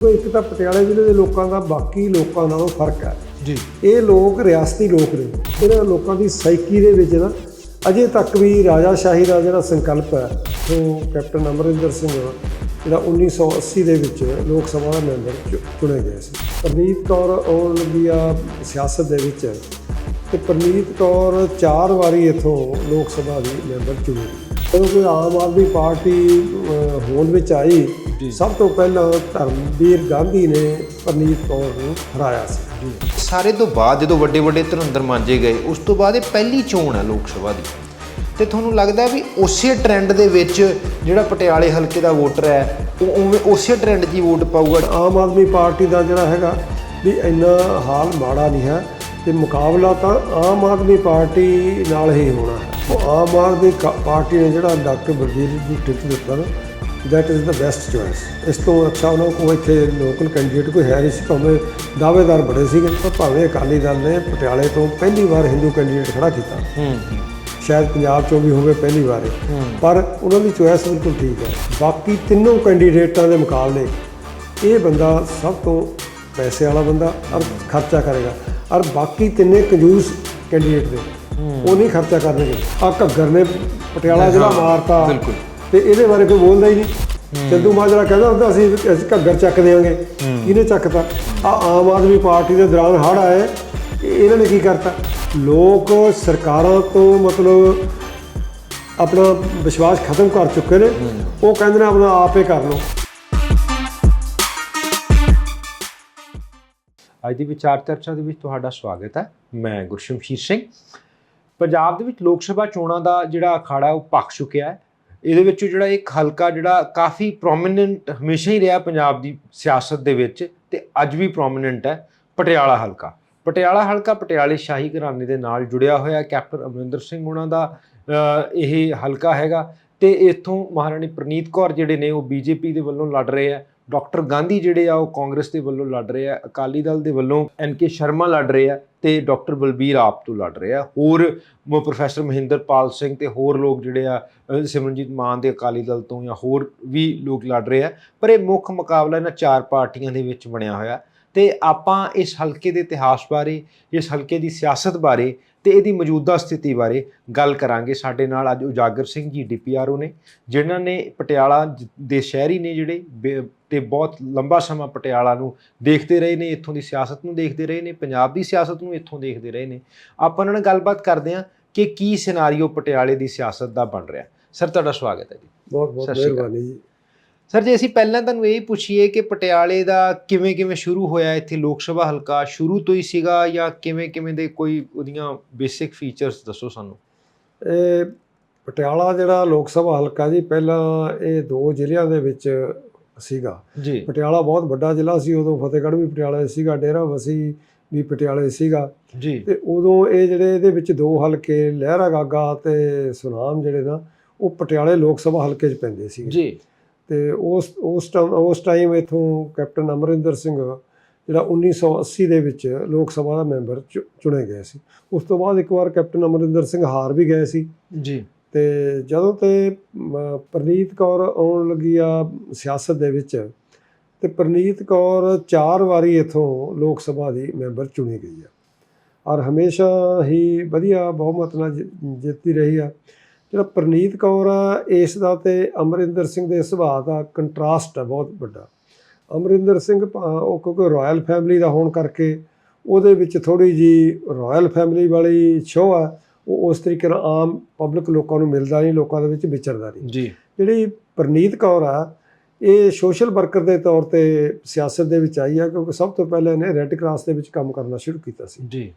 ਕੋਈ ਇੱਕ ਤਾਂ ਪਟਿਆਲੇ ਜ਼ਿਲ੍ਹੇ ਦੇ ਲੋਕਾਂ ਦਾ ਬਾਕੀ ਲੋਕਾਂ ਨਾਲੋਂ ਫ਼ਰਕ ਹੈ। ਜੀ। ਇਹ ਲੋਕ ਰਿਆਸਤੀ ਲੋਕ ਨੇ। ਇਹਨਾਂ ਲੋਕਾਂ ਦੀ ਸਾਈਕੀ ਦੇ ਵਿੱਚ ਨਾ ਅਜੇ ਤੱਕ ਵੀ ਰਾਜਾ ਸ਼ਾਹੀ ਦਾ ਜਿਹੜਾ ਸੰਕਲਪ ਹੈ ਉਹ ਕੈਪਟਨ ਅਮਰਿੰਦਰ ਸਿੰਘ ਜਿਹੜਾ 1980 ਦੇ ਵਿੱਚ ਲੋਕ ਸਭਾ ਦਾ ਮੈਂਬਰ ਚੁਣੇ ਗਏ ਸੀ। ਪ੍ਰਨੀਤ ਕੌਰ ਆਉਣ ਲੱਗੀ ਆ ਸਿਆਸਤ ਦੇ ਵਿੱਚ ਤੇ ਪ੍ਰਨੀਤ ਕੌਰ ਚਾਰ ਵਾਰੀ ਇਥੋਂ ਲੋਕ ਸਭਾ ਦੀ ਮੈਂਬਰ ਚੁਣੀ ਜਦੋਂ ਕੋਈ ਆਮ ਆਦਮੀ ਪਾਰਟੀ ਹੋਂਦ ਵਿੱਚ ਆਈ ਸਭ ਤੋਂ ਪਹਿਲਾਂ ਧਰਮਵੀਰ ਗਾਂਧੀ ਨੇ ਪ੍ਰਨੀਤ ਕੌਰ ਨੂੰ ਹਰਾਇਆ ਸੀ। ਸਾਰੇ ਤੋਂ ਬਾਅਦ ਜਦੋਂ ਵੱਡੇ ਵੱਡੇ ਧੁਰੰਦਰ ਮਾਂਜੇ ਗਏ ਉਸ ਤੋਂ ਬਾਅਦ ਇਹ ਪਹਿਲੀ ਚੋਣ ਹੈ ਲੋਕ ਸਭਾ ਦੀ। ਤੇ ਤੁਹਾਨੂੰ ਲੱਗਦਾ ਵੀ ਉਸੇ ਟ੍ਰੈਂਡ ਦੇ ਵਿੱਚ ਜਿਹੜਾ ਪਟਿਆਲੇ ਹਲਕੇ ਦਾ ਵੋਟਰ ਹੈ ਉਹ ਉਵੇਂ ਉਸੇ ਟ੍ਰੈਂਡ 'ਚ ਹੀ ਵੋਟ ਪਾਊਗਾ? ਆਮ ਆਦਮੀ ਪਾਰਟੀ ਦਾ ਜਿਹੜਾ ਹੈਗਾ ਵੀ ਇੰਨਾ ਹਾਲ ਮਾੜਾ ਨਹੀਂ ਹੈ ਤੇ ਮੁਕਾਬਲਾ ਤਾਂ ਆਮ ਆਦਮੀ ਪਾਰਟੀ ਨਾਲ ਹੀ ਹੋਣਾ ਹੈ। ਉਹ ਆਮ ਆਦਮੀ ਪਾਰਟੀ ਨੇ ਜਿਹੜਾ ਡਾਕਟਰ ਬਲਬੀਰ ਨੂੰ ਟਿਕਟ ਦਿੱਤਾ ਨਾ that is the best choice ਇਸ ਤੋਂ ਅੱਛਾ ਉਹਨਾਂ ਕੋਲ ਇੱਥੇ ਲੋਕਲ ਕੈਂਡੀਡੇਟ ਕੋਈ ਹੈ ਨਹੀਂ ਸੀ ਭਾਵੇਂ ਦਾਅਵੇਦਾਰ ਬੜੇ ਸੀਗੇ ਪਰ ਭਾਵੇਂ ਅਕਾਲੀ ਦਲ ਨੇ ਪਟਿਆਲੇ ਤੋਂ ਪਹਿਲੀ ਵਾਰ ਹਿੰਦੂ ਕੈਂਡੀਡੇਟ ਖੜਾ ਕੀਤਾ। ਹੂੰ ਸ਼ਾਇਦ ਪੰਜਾਬ ਚੋਂ ਵੀ ਹੋਵੇ ਪਹਿਲੀ ਵਾਰ। ਪਰ ਉਹਨਾਂ ਦੀ ਚੋਇਸ ਬਿਲਕੁਲ ਠੀਕ ਹੈ। ਬਾਕੀ ਤਿੰਨੋਂ ਕੈਂਡੀਡੇਟਾਂ ਦੇ ਮੁਕਾਬਲੇ ਇਹ ਬੰਦਾ ਸਭ ਤੋਂ ਪੈਸੇ ਵਾਲਾ ਬੰਦਾ ਔਰ ਖਰਚਾ ਕਰੇਗਾ। ਔਰ ਬਾਕੀ ਤਿੰਨੇ ਕੰਜੂਸ ਕੈਂਡੀਡੇਟ ਨੇ। ਉਹ ਨਹੀਂ ਖਰਚਾ ਕਰਨਗੇ। ਆ ਘੱਗਰ ਨੇ ਪਟਿਆਲਾ ਜ਼ਿਲ੍ਹਾ ਮਾਰਤਾ। ਬਿਲਕੁਲ। ਤੇ ਇਹਦੇ ਬਾਰੇ ਕੋਈ ਬੋਲਦਾ ਹੀ ਨਹੀਂ। ਚੰਦੂ ਮਾਜਰਾ ਕਹਿੰਦਾ ਹੁੰਦਾ ਅਸੀਂ ਅਸੀਂ ਘੱਗਰ ਚੱਕ ਦੇਵਾਂਗੇ ਕਿਹਨੇ ਚੱਕਤਾ? ਆ ਆਮ ਆਦਮੀ ਪਾਰਟੀ ਦੇ ਦੌਰਾਨ ਹੜ੍ਹ ਆਏ। ਇਹ- ਇਹਨਾਂ ਨੇ ਕੀ ਕਰਤਾ? ਲੋਕ ਸਰਕਾਰਾਂ ਤੋਂ ਮਤਲਬ ਆਪਣਾ ਵਿਸ਼ਵਾਸ ਖਤਮ ਕਰ ਚੁੱਕੇ ਨੇ। ਉਹ ਕਹਿੰਦੇ ਨੇ ਆਪਣਾ ਆਪੇ ਕਰ ਲਓ। ਅੱਜ ਦੀ ਵਿਚਾਰ ਚਰਚਾ ਦੇ ਵਿੱਚ ਤੁਹਾਡਾ ਸਵਾਗਤ ਹੈ। ਮੈਂ ਗੁਰਸ਼ਮਸ਼ੀਰ ਸਿੰਘ। ਪੰਜਾਬ ਦੇ ਵਿੱਚ ਲੋਕ ਸਭਾ ਚੋਣਾਂ ਦਾ ਜਿਹੜਾ ਅਖਾੜਾ ਉਹ ਪੱਕ ਚੁੱਕਿਆ ਹੈ। ਇਹਦੇ ਵਿੱਚ ਜਿਹੜਾ ਇੱਕ ਹਲਕਾ ਜਿਹੜਾ ਕਾਫੀ ਪ੍ਰੋਮਿਨੈਂਟ ਹਮੇਸ਼ਾ ਹੀ ਰਿਹਾ ਪੰਜਾਬ ਦੀ ਸਿਆਸਤ ਦੇ ਵਿੱਚ ਤੇ ਅੱਜ ਵੀ ਪ੍ਰੋਮਿਨੈਂਟ ਹੈ, ਪਟਿਆਲਾ ਹਲਕਾ। ਪਟਿਆਲਾ ਹਲਕਾ ਪਟਿਆਲੇ ਸ਼ਾਹੀ ਘਰਾਣੇ ਦੇ ਨਾਲ ਜੁੜਿਆ ਹੋਇਆ ਕੈਪਟਨ ਅਮਰਿੰਦਰ ਸਿੰਘ ਉਹਨਾਂ ਦਾ ਇਹ ਹਲਕਾ ਹੈਗਾ ਤੇ ਇੱਥੋਂ ਮਹਾਰਾਣੀ ਪ੍ਰਨੀਤ ਕੌਰ ਜਿਹੜੇ ਨੇ ਉਹ ਬੀਜੇਪੀ ਦੇ ਵੱਲੋਂ ਲੜ ਰਹੇ ਆ ਡਾਕਟਰ ਗਾਂਧੀ ਜਿਹੜੇ ਆ ਉਹ ਕਾਂਗਰਸ ਦੇ ਵੱਲੋਂ ਲੜ ਰਹੇ ਆ, ਅਕਾਲੀ ਦਲ ਦੇ ਵੱਲੋਂ ਐਨ ਕੇ ਸ਼ਰਮਾ ਲੜ ਰਹੇ ਆ ਤੇ ਡਾਕਟਰ ਬਲਬੀਰ ਆਪ ਤੋਂ ਲੜ ਰਹੇ ਆ। ਹੋਰ ਮ- ਪ੍ਰੋਫੈਸਰ ਮਹਿੰਦਰਪਾਲ ਸਿੰਘ ਤੇ ਹੋਰ ਲੋਕ ਜਿਹੜੇ ਆ ਸਿਮਰਨਜੀਤ ਮਾਨ ਦੇ ਅਕਾਲੀ ਦਲ ਤੋਂ ਜਾਂ ਹੋਰ ਵੀ ਲੋਕ ਲੜ ਰਹੇ ਆ, ਪਰ ਇਹ ਮੁੱਖ ਮੁਕਾਬਲਾ ਇਹਨਾਂ ਚਾਰ ਪਾਰਟੀਆਂ ਦੇ ਵਿੱਚ ਬਣਿਆ ਹੋਇਆ। ਤੇ ਆਪਾਂ ਇਸ ਹਲਕੇ ਦੇ ਇਤਿਹਾਸ ਬਾਰੇ ਇਸ ਹਲਕੇ ਦੀ ਸਿਆਸਤ ਬਾਰੇ ਤੇ ਇਹਦੀ ਮੌਜੂਦਾ ਸਥਿਤੀ ਬਾਰੇ ਗੱਲ ਕਰਾਂਗੇ। ਸਾਡੇ ਨਾਲ ਅੱਜ ਉਜਾਗਰ ਸਿੰਘ ਜੀ ਡੀਪੀਆਰਓ ਨੇ ਜਿਨ੍ਹਾਂ ਨੇ ਪਟਿਆਲਾ ਦੇ ਸ਼ਹਿਰੀ ਨੇ ਜਿਹੜੇ ਤੇ ਬਹੁਤ ਲੰਬਾ ਸਮਾਂ ਪਟਿਆਲਾ ਨੂੰ ਦੇਖਦੇ ਰਹੇ ਨੇ ਇੱਥੋਂ ਦੀ ਸਿਆਸਤ ਨੂੰ ਦੇਖਦੇ ਰਹੇ ਨੇ ਪੰਜਾਬ ਦੀ ਸਿਆਸਤ ਨੂੰ ਇੱਥੋਂ ਦੇਖਦੇ ਰਹੇ ਨੇ। ਆਪਾਂ ਉਹਨਾਂ ਨਾਲ ਗੱਲਬਾਤ ਕਰਦੇ ਹਾਂ ਕਿ ਕੀ ਸਿਨਾਰੀਓ ਪਟਿਆਲੇ ਦੀ ਸਿਆਸਤ ਦਾ ਬਣ ਰਿਹਾ। ਸਰ ਤੁਹਾਡਾ ਸਵਾਗਤ ਹੈ ਜੀ। ਬਹੁਤ ਬਹੁਤ। ਮਿਹਰਬਾਨੀ ਜੀ। ਸਰ ਜੇ ਅਸੀਂ ਪਹਿਲਾਂ ਤੁਹਾਨੂੰ ਇਹ ਪੁੱਛੀਏ ਕਿ ਪਟਿਆਲੇ ਦਾ ਕਿਵੇਂ ਕਿਵੇਂ ਸ਼ੁਰੂ ਹੋਇਆ ਇੱਥੇ ਲੋਕ ਸਭਾ ਹਲਕਾ ਸ਼ੁਰੂ ਤੋਂ ਹੀ ਸੀਗਾ ਜਾਂ ਕਿਵੇਂ ਕਿਵੇਂ ਦੇ ਕੋਈ ਉਹਦੀਆਂ ਬੇਸਿਕ ਫੀਚਰਸ ਦੱਸੋ ਸਾਨੂੰ? ਇਹ ਪਟਿਆਲਾ ਜਿਹੜਾ ਲੋਕ ਸਭਾ ਹਲਕਾ ਜੀ ਪਹਿਲਾਂ ਇਹ ਦੋ ਜ਼ਿਲ੍ਹਿਆਂ ਦੇ ਵਿੱਚ ਸੀਗਾ। ਜੀ। ਪਟਿਆਲਾ ਬਹੁਤ ਵੱਡਾ ਜ਼ਿਲ੍ਹਾ ਸੀ ਉਦੋਂ ਫਤਿਹਗੜ੍ਹ ਵੀ ਪਟਿਆਲੇ ਸੀਗਾ ਡੇਰਾ ਵਸੀ ਵੀ ਪਟਿਆਲੇ ਸੀਗਾ। ਜੀ। ਤੇ ਉਦੋਂ ਇਹ ਜਿਹੜੇ ਇਹਦੇ ਵਿੱਚ ਦੋ ਹਲਕੇ ਲਹਿਰਾ ਗਾਗਾ ਤੇ ਸੁਨਾਮ ਜਿਹੜੇ ਨਾ ਉਹ ਪਟਿਆਲੇ ਲੋਕ ਸਭਾ ਹਲਕੇ 'ਚ ਪੈਂਦੇ ਸੀ ਜੀ। ਤੇ ਉਸ ਉਸ ਟਾਈਮ ਉਸ ਟਾਈਮ ਇਥੋਂ ਕੈਪਟਨ ਅਮਰਿੰਦਰ ਸਿੰਘ ਜਿਹੜਾ 1980 ਦੇ ਵਿੱਚ ਲੋਕ ਸਭਾ ਦਾ ਮੈਂਬਰ ਚੁਣੇ ਗਏ ਸੀ। ਉਸ ਤੋਂ ਬਾਅਦ ਇੱਕ ਵਾਰ ਕੈਪਟਨ ਅਮਰਿੰਦਰ ਸਿੰਘ ਹਾਰ ਵੀ ਗਏ ਸੀ। ਜੀ। ਤੇ ਜਦੋਂ ਤੇ ਪ੍ਰਨੀਤ ਕੌਰ ਆਉਣ ਲੱਗੀ ਆ ਸਿਆਸਤ ਦੇ ਵਿੱਚ ਤੇ ਪ੍ਰਨੀਤ ਕੌਰ ਚਾਰ ਵਾਰੀ ਇਥੋਂ ਲੋਕ ਸਭਾ ਦੀ ਮੈਂਬਰ ਚੁਣੀ ਗਈ ਆ। ਔਰ ਹਮੇਸ਼ਾ ਹੀ ਵਧੀਆ ਬਹੁਮਤ ਨਾਲ ਜਿੱਤਦੀ ਰਹੀ ਆ। ਜਿਹੜਾ ਪ੍ਰਨੀਤ ਕੌਰ ਆ ਇਸ ਦਾ ਤੇ ਅਮਰਿੰਦਰ ਸਿੰਘ ਦੇ ਸੁਭਾਅ ਦਾ ਕੰਟਰਾਸਟ ਹੈ ਬਹੁਤ ਵੱਡਾ। ਅਮਰਿੰਦਰ ਸਿੰਘ ਭਾ- ਉਹ ਕਿਉਂਕਿ ਰਾਇਲ ਫੈਮਿਲੀ ਦਾ ਹੋਣ ਕਰਕੇ ਉਹਦੇ ਵਿੱਚ ਥੋੜੀ ਜੀ ਰਾਇਲ ਫੈਮਿਲੀ ਵਾਲੀ ਸ਼ੋਅ ਆ ਉਹ ਉਸ ਤਰੀਕੇ ਨਾਲ ਆਮ ਪਬਲਿਕ ਲੋਕਾਂ ਨੂੰ ਮਿਲਦਾ ਨਹੀਂ ਲੋਕਾਂ ਦੇ ਵਿੱਚ ਵਿਚਰਦਾ ਨਹੀਂ। ਜੀ। ਜਿਹੜੀ ਪ੍ਰਨੀਤ ਕੌਰ ਆ ਇਹ ਸੋਸ਼ਲ ਵਰਕਰ ਦੇ ਤੌਰ ਤੇ ਸਿਆਸਤ ਦੇ ਵਿੱਚ ਆਈ ਆ ਕਿਉਂਕਿ ਸਭ ਤੋਂ ਪਹਿਲਾਂ ਇਹਨੇ ਰੈੱਡ ਕਰਾਸ ਦੇ ਵਿੱਚ ਕੰਮ ਕਰਨਾ ਸ਼ੁਰੂ ਕੀਤਾ ਸੀ। ਜੀ।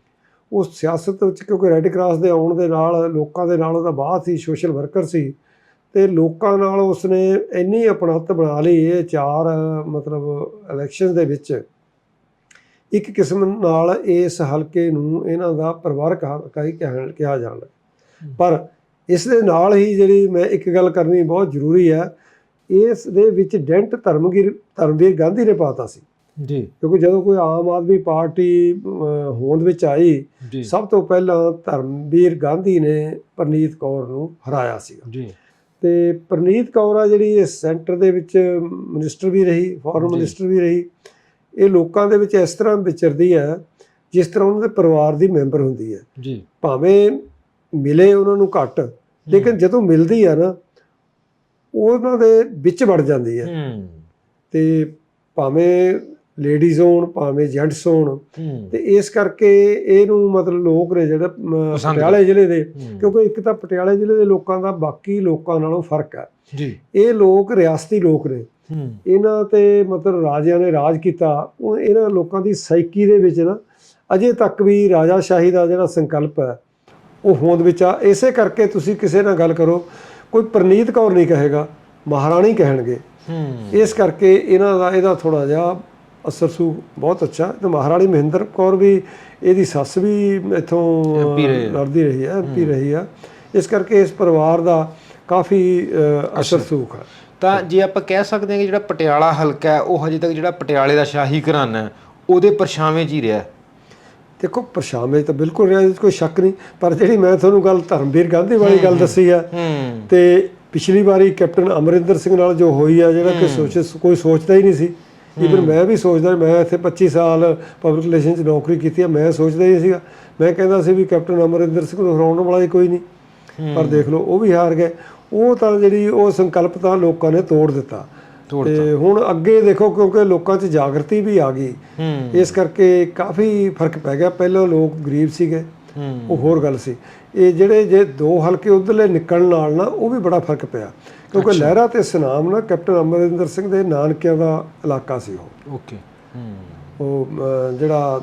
ਉਹ ਸਿਆਸਤ ਵਿੱਚ ਕਿਉਂਕਿ ਰੈੱਡ ਕਰਾਸ ਦੇ ਆਉਣ ਦੇ ਨਾਲ ਲੋਕਾਂ ਦੇ ਨਾਲ ਉਹਦਾ ਬਾਅਦ ਸੀ ਸੋਸ਼ਲ ਵਰਕਰ ਸੀ ਤੇ ਲੋਕਾਂ ਨਾਲ ਉਸਨੇ ਇੰਨੀ ਆਪਣਤ ਬਣਾ ਲਈ ਇਹ ਚਾਰ ਮਤਲਬ ਇਲੈਕਸ਼ਨ ਦੇ ਵਿੱਚ। ਇੱਕ ਕਿਸਮ ਨਾਲ ਇਸ ਹਲਕੇ ਨੂੰ ਇਹਨਾਂ ਦਾ ਪਰਿਵਾਰਕ ਹਲਕਾ ਹੀ ਕਿਹਾ ਜਾਣ ਲੱਗਾ। ਪਰ ਇਸ ਦੇ ਨਾਲ ਹੀ ਜਿਹੜੀ ਮੈਂ ਇੱਕ ਗੱਲ ਕਰਨੀ ਬਹੁਤ ਜ਼ਰੂਰੀ ਹੈ ਇਸ ਦੇ ਵਿੱਚ ਡੈਂਟ ਧਰਮਗੀਰ ਧਰਮਵੀਰ ਗਾਂਧੀ ਨੇ ਪਾਤਾ ਸੀ। ਜੀ। ਕਿਉਂਕਿ ਜਦੋਂ ਕੋਈ ਆਮ ਆਦਮੀ ਪਾਰਟੀ ਹੋਂਦ ਵਿੱਚ ਆਈ ਸਭ ਤੋਂ ਪਹਿਲਾਂ ਧਰਮਵੀਰ ਗਾਂਧੀ ਨੇ ਪ੍ਰਨੀਤ ਕੌਰ ਨੂੰ ਹਰਾਇਆ ਸੀ ਜੀ। ਤੇ ਪ੍ਰਨੀਤ ਕੌਰ ਆ ਜਿਹੜੀ ਇਸ ਸੈਂਟਰ ਦੇ ਵਿੱਚ ਮਿਨਿਸਟਰ ਵੀ ਰਹੀ ਫੋਰਨ। ਮਿਨਿਸਟਰ ਵੀ ਰਹੀ ਇਹ ਲੋਕਾਂ ਦੇ ਵਿੱਚ ਇਸ ਤਰ੍ਹਾਂ ਵਿਚਰਦੀ ਹੈ ਜਿਸ ਤਰ੍ਹਾਂ ਉਹਨਾਂ ਦੇ ਪਰਿਵਾਰ ਦੀ ਮੈਂਬਰ ਹੁੰਦੀ ਹੈ ਜੀ। ਭਾਵੇਂ ਮਿਲੇ ਉਹਨਾਂ ਨੂੰ ਘੱਟ ਲੇਕਿਨ ਜਦੋਂ ਮਿਲਦੀ ਆ ਨਾ ਉਹਨਾਂ ਦੇ ਵਿੱਚ ਵੜ ਜਾਂਦੀ ਹੂੰ। ਤੇ ਭਾਵੇਂ ਲੇਡੀਜ਼ ਹੋਣ ਭਾਵੇਂ ਜੈਂਟਸ ਹੋਣ। ਤੇ ਇਸ ਕਰਕੇ ਇਹਨੂੰ ਮਤਲਬ ਲੋਕ ਨੇ ਜਿਹੜਾ ਪਟਿਆਲੇ ਜ਼ਿਲ੍ਹੇ ਦੇ। ਕਿਉਂਕਿ ਇੱਕ ਤਾਂ ਪਟਿਆਲੇ ਜ਼ਿਲ੍ਹੇ ਦੇ ਲੋਕਾਂ ਦਾ ਬਾਕੀ ਲੋਕਾਂ ਨਾਲੋਂ ਫ਼ਰਕ ਹੈ। ਜੀ। ਇਹ ਲੋਕ ਰਿਆਸਤੀ ਲੋਕ ਨੇ। ਇਹਨਾਂ ਤੇ ਮਤਲਬ ਰਾਜਿਆਂ ਨੇ ਰਾਜ ਕੀਤਾ। ਉਹ ਇਹਨਾਂ ਲੋਕਾਂ ਦੀ ਸਾਈਕੀ ਦੇ ਵਿੱਚ ਨਾ ਅਜੇ ਤੱਕ ਵੀ ਰਾਜਾਸ਼ਾਹੀ ਦਾ ਜਿਹੜਾ ਸੰਕਲਪ ਹੈ ਉਹ ਹੋਂਦ ਵਿੱਚ ਆ। ਇਸੇ ਕਰਕੇ ਤੁਸੀਂ ਕਿਸੇ ਨਾਲ ਗੱਲ ਕਰੋ ਕੋਈ ਪ੍ਰਨੀਤ ਕੌਰ ਨਹੀਂ ਕਹੇਗਾ ਮਹਾਰਾਣੀ ਕਹਿਣਗੇ। ਇਸ ਕਰਕੇ ਇਹਨਾਂ ਦਾ ਇਹਦਾ ਥੋੜਾ ਜਿਹਾ ਅਸਰ ਸੂ ਬਹੁਤ ਅੱਛਾ। ਤੇ ਮਹਾਰਾਣੀ ਮਹਿੰਦਰ ਕੌਰ ਵੀ ਇਹਦੀ ਸੱਸ ਵੀ ਇੱਥੋਂ। ਲੜਦੀ ਰਹੀ ਹੈ ਐਮਪੀ ਰਹੀ ਆ। ਇਸ ਕਰਕੇ ਇਸ ਪਰਿਵਾਰ ਦਾ ਕਾਫੀ ਅ, ਅਸਰ ਸੂਖ ਹੈ। ਤਾਂ ਜੇ ਆਪਾਂ ਕਹਿ ਸਕਦੇ ਹਾਂ ਕਿ ਜਿਹੜਾ ਪਟਿਆਲਾ ਹਲਕਾ ਹੈ ਉਹ ਹਜੇ ਤੱਕ ਜਿਹੜਾ ਪਟਿਆਲੇ ਦਾ ਸ਼ਾਹੀ ਘਰਾਣਾ ਹੈ ਉਹਦੇ ਪਰਛਾਵੇਂ 'ਚ ਹੀ ਰਿਹਾ। ਦੇਖੋ ਪਰਛਾਵੇਂ ਤਾਂ ਬਿਲਕੁਲ ਰਿਹਾ ਕੋਈ ਸ਼ੱਕ ਨਹੀਂ। ਪਰ ਜਿਹੜੀ ਮੈਂ ਤੁਹਾਨੂੰ ਗੱਲ ਧਰਮਵੀਰ ਗਾਂਧੀ ਵਾਲੀ ਗੱਲ ਦੱਸੀ ਆ ਤੇ ਪਿਛਲੀ ਵਾਰੀ ਕੈਪਟਨ ਅਮਰਿੰਦਰ ਸਿੰਘ ਨਾਲ ਜੋ ਹੋਈ ਆ ਜਿਹੜਾ ਕਿ ਸੋਚੇ ਕੋਈ ਸੋਚਦਾ ਹੀ ਨਹੀਂ ਸੀ। ਇਵਨ ਮੈਂ ਵੀ ਸੋਚਦਾ ਮੈਂ ਇੱਥੇ 25 ਸਾਲ ਪਬਲਿਕ ਰਿਲੇਸ਼ਨ 'ਚ ਨੌਕਰੀ ਕੀਤੀ ਆ ਮੈਂ ਸੋਚਦਾ ਹੀ ਸੀਗਾ। ਮੈਂ ਕਹਿੰਦਾ ਸੀ ਵੀ ਕੈਪਟਨ ਅਮਰਿੰਦਰ ਸਿੰਘ ਨੂੰ ਹਰਾਉਣ ਵਾਲਾ ਹੀ ਕੋਈ ਨਹੀਂ ਪਰ ਦੇਖ ਲਓ ਉਹ ਵੀ ਹਾਰ ਗਏ। ਉਹ ਤਾਂ ਜਿਹੜੀ ਉਹ ਸੰਕਲਪ ਤਾਂ ਲੋਕਾਂ ਨੇ ਤੋੜ ਦਿੱਤਾ। ਤੇ ਹੁਣ ਅੱਗੇ ਦੇਖੋ ਕਿਉਂਕਿ ਲੋਕਾਂ 'ਚ ਜਾਗਰਤੀ ਵੀ ਆ ਗਈ। ਹੂੰ। ਇਸ ਕਰਕੇ ਕਾਫੀ ਫ਼ਰਕ ਪੈ ਗਿਆ। ਪਹਿਲਾਂ ਲੋਕ ਗਰੀਬ ਸੀਗੇ। ਹੂੰ ਉਹ ਹੋਰ ਗੱਲ ਸੀ। ਇਹ ਜਿਹੜੇ ਜੇ ਦੋ ਹਲਕੇ ਉਧਰਲੇ ਨਿਕਲਣ ਨਾਲ ਨਾ ਉਹ ਵੀ ਬੜਾ ਫ਼ਰਕ ਪਿਆ। ਕਿਉਂਕਿ ਲਹਿਰਾ ਤੇ ਸੁਨਾਮ ਨਾ ਕੈਪਟਨ ਅਮਰਿੰਦਰ ਸਿੰਘ ਦੇ ਨਾਨਕਿਆਂ ਦਾ ਇਲਾਕਾ ਸੀ ਉਹ। ਓਕੇ। ਉਹ ਜਿਹੜਾ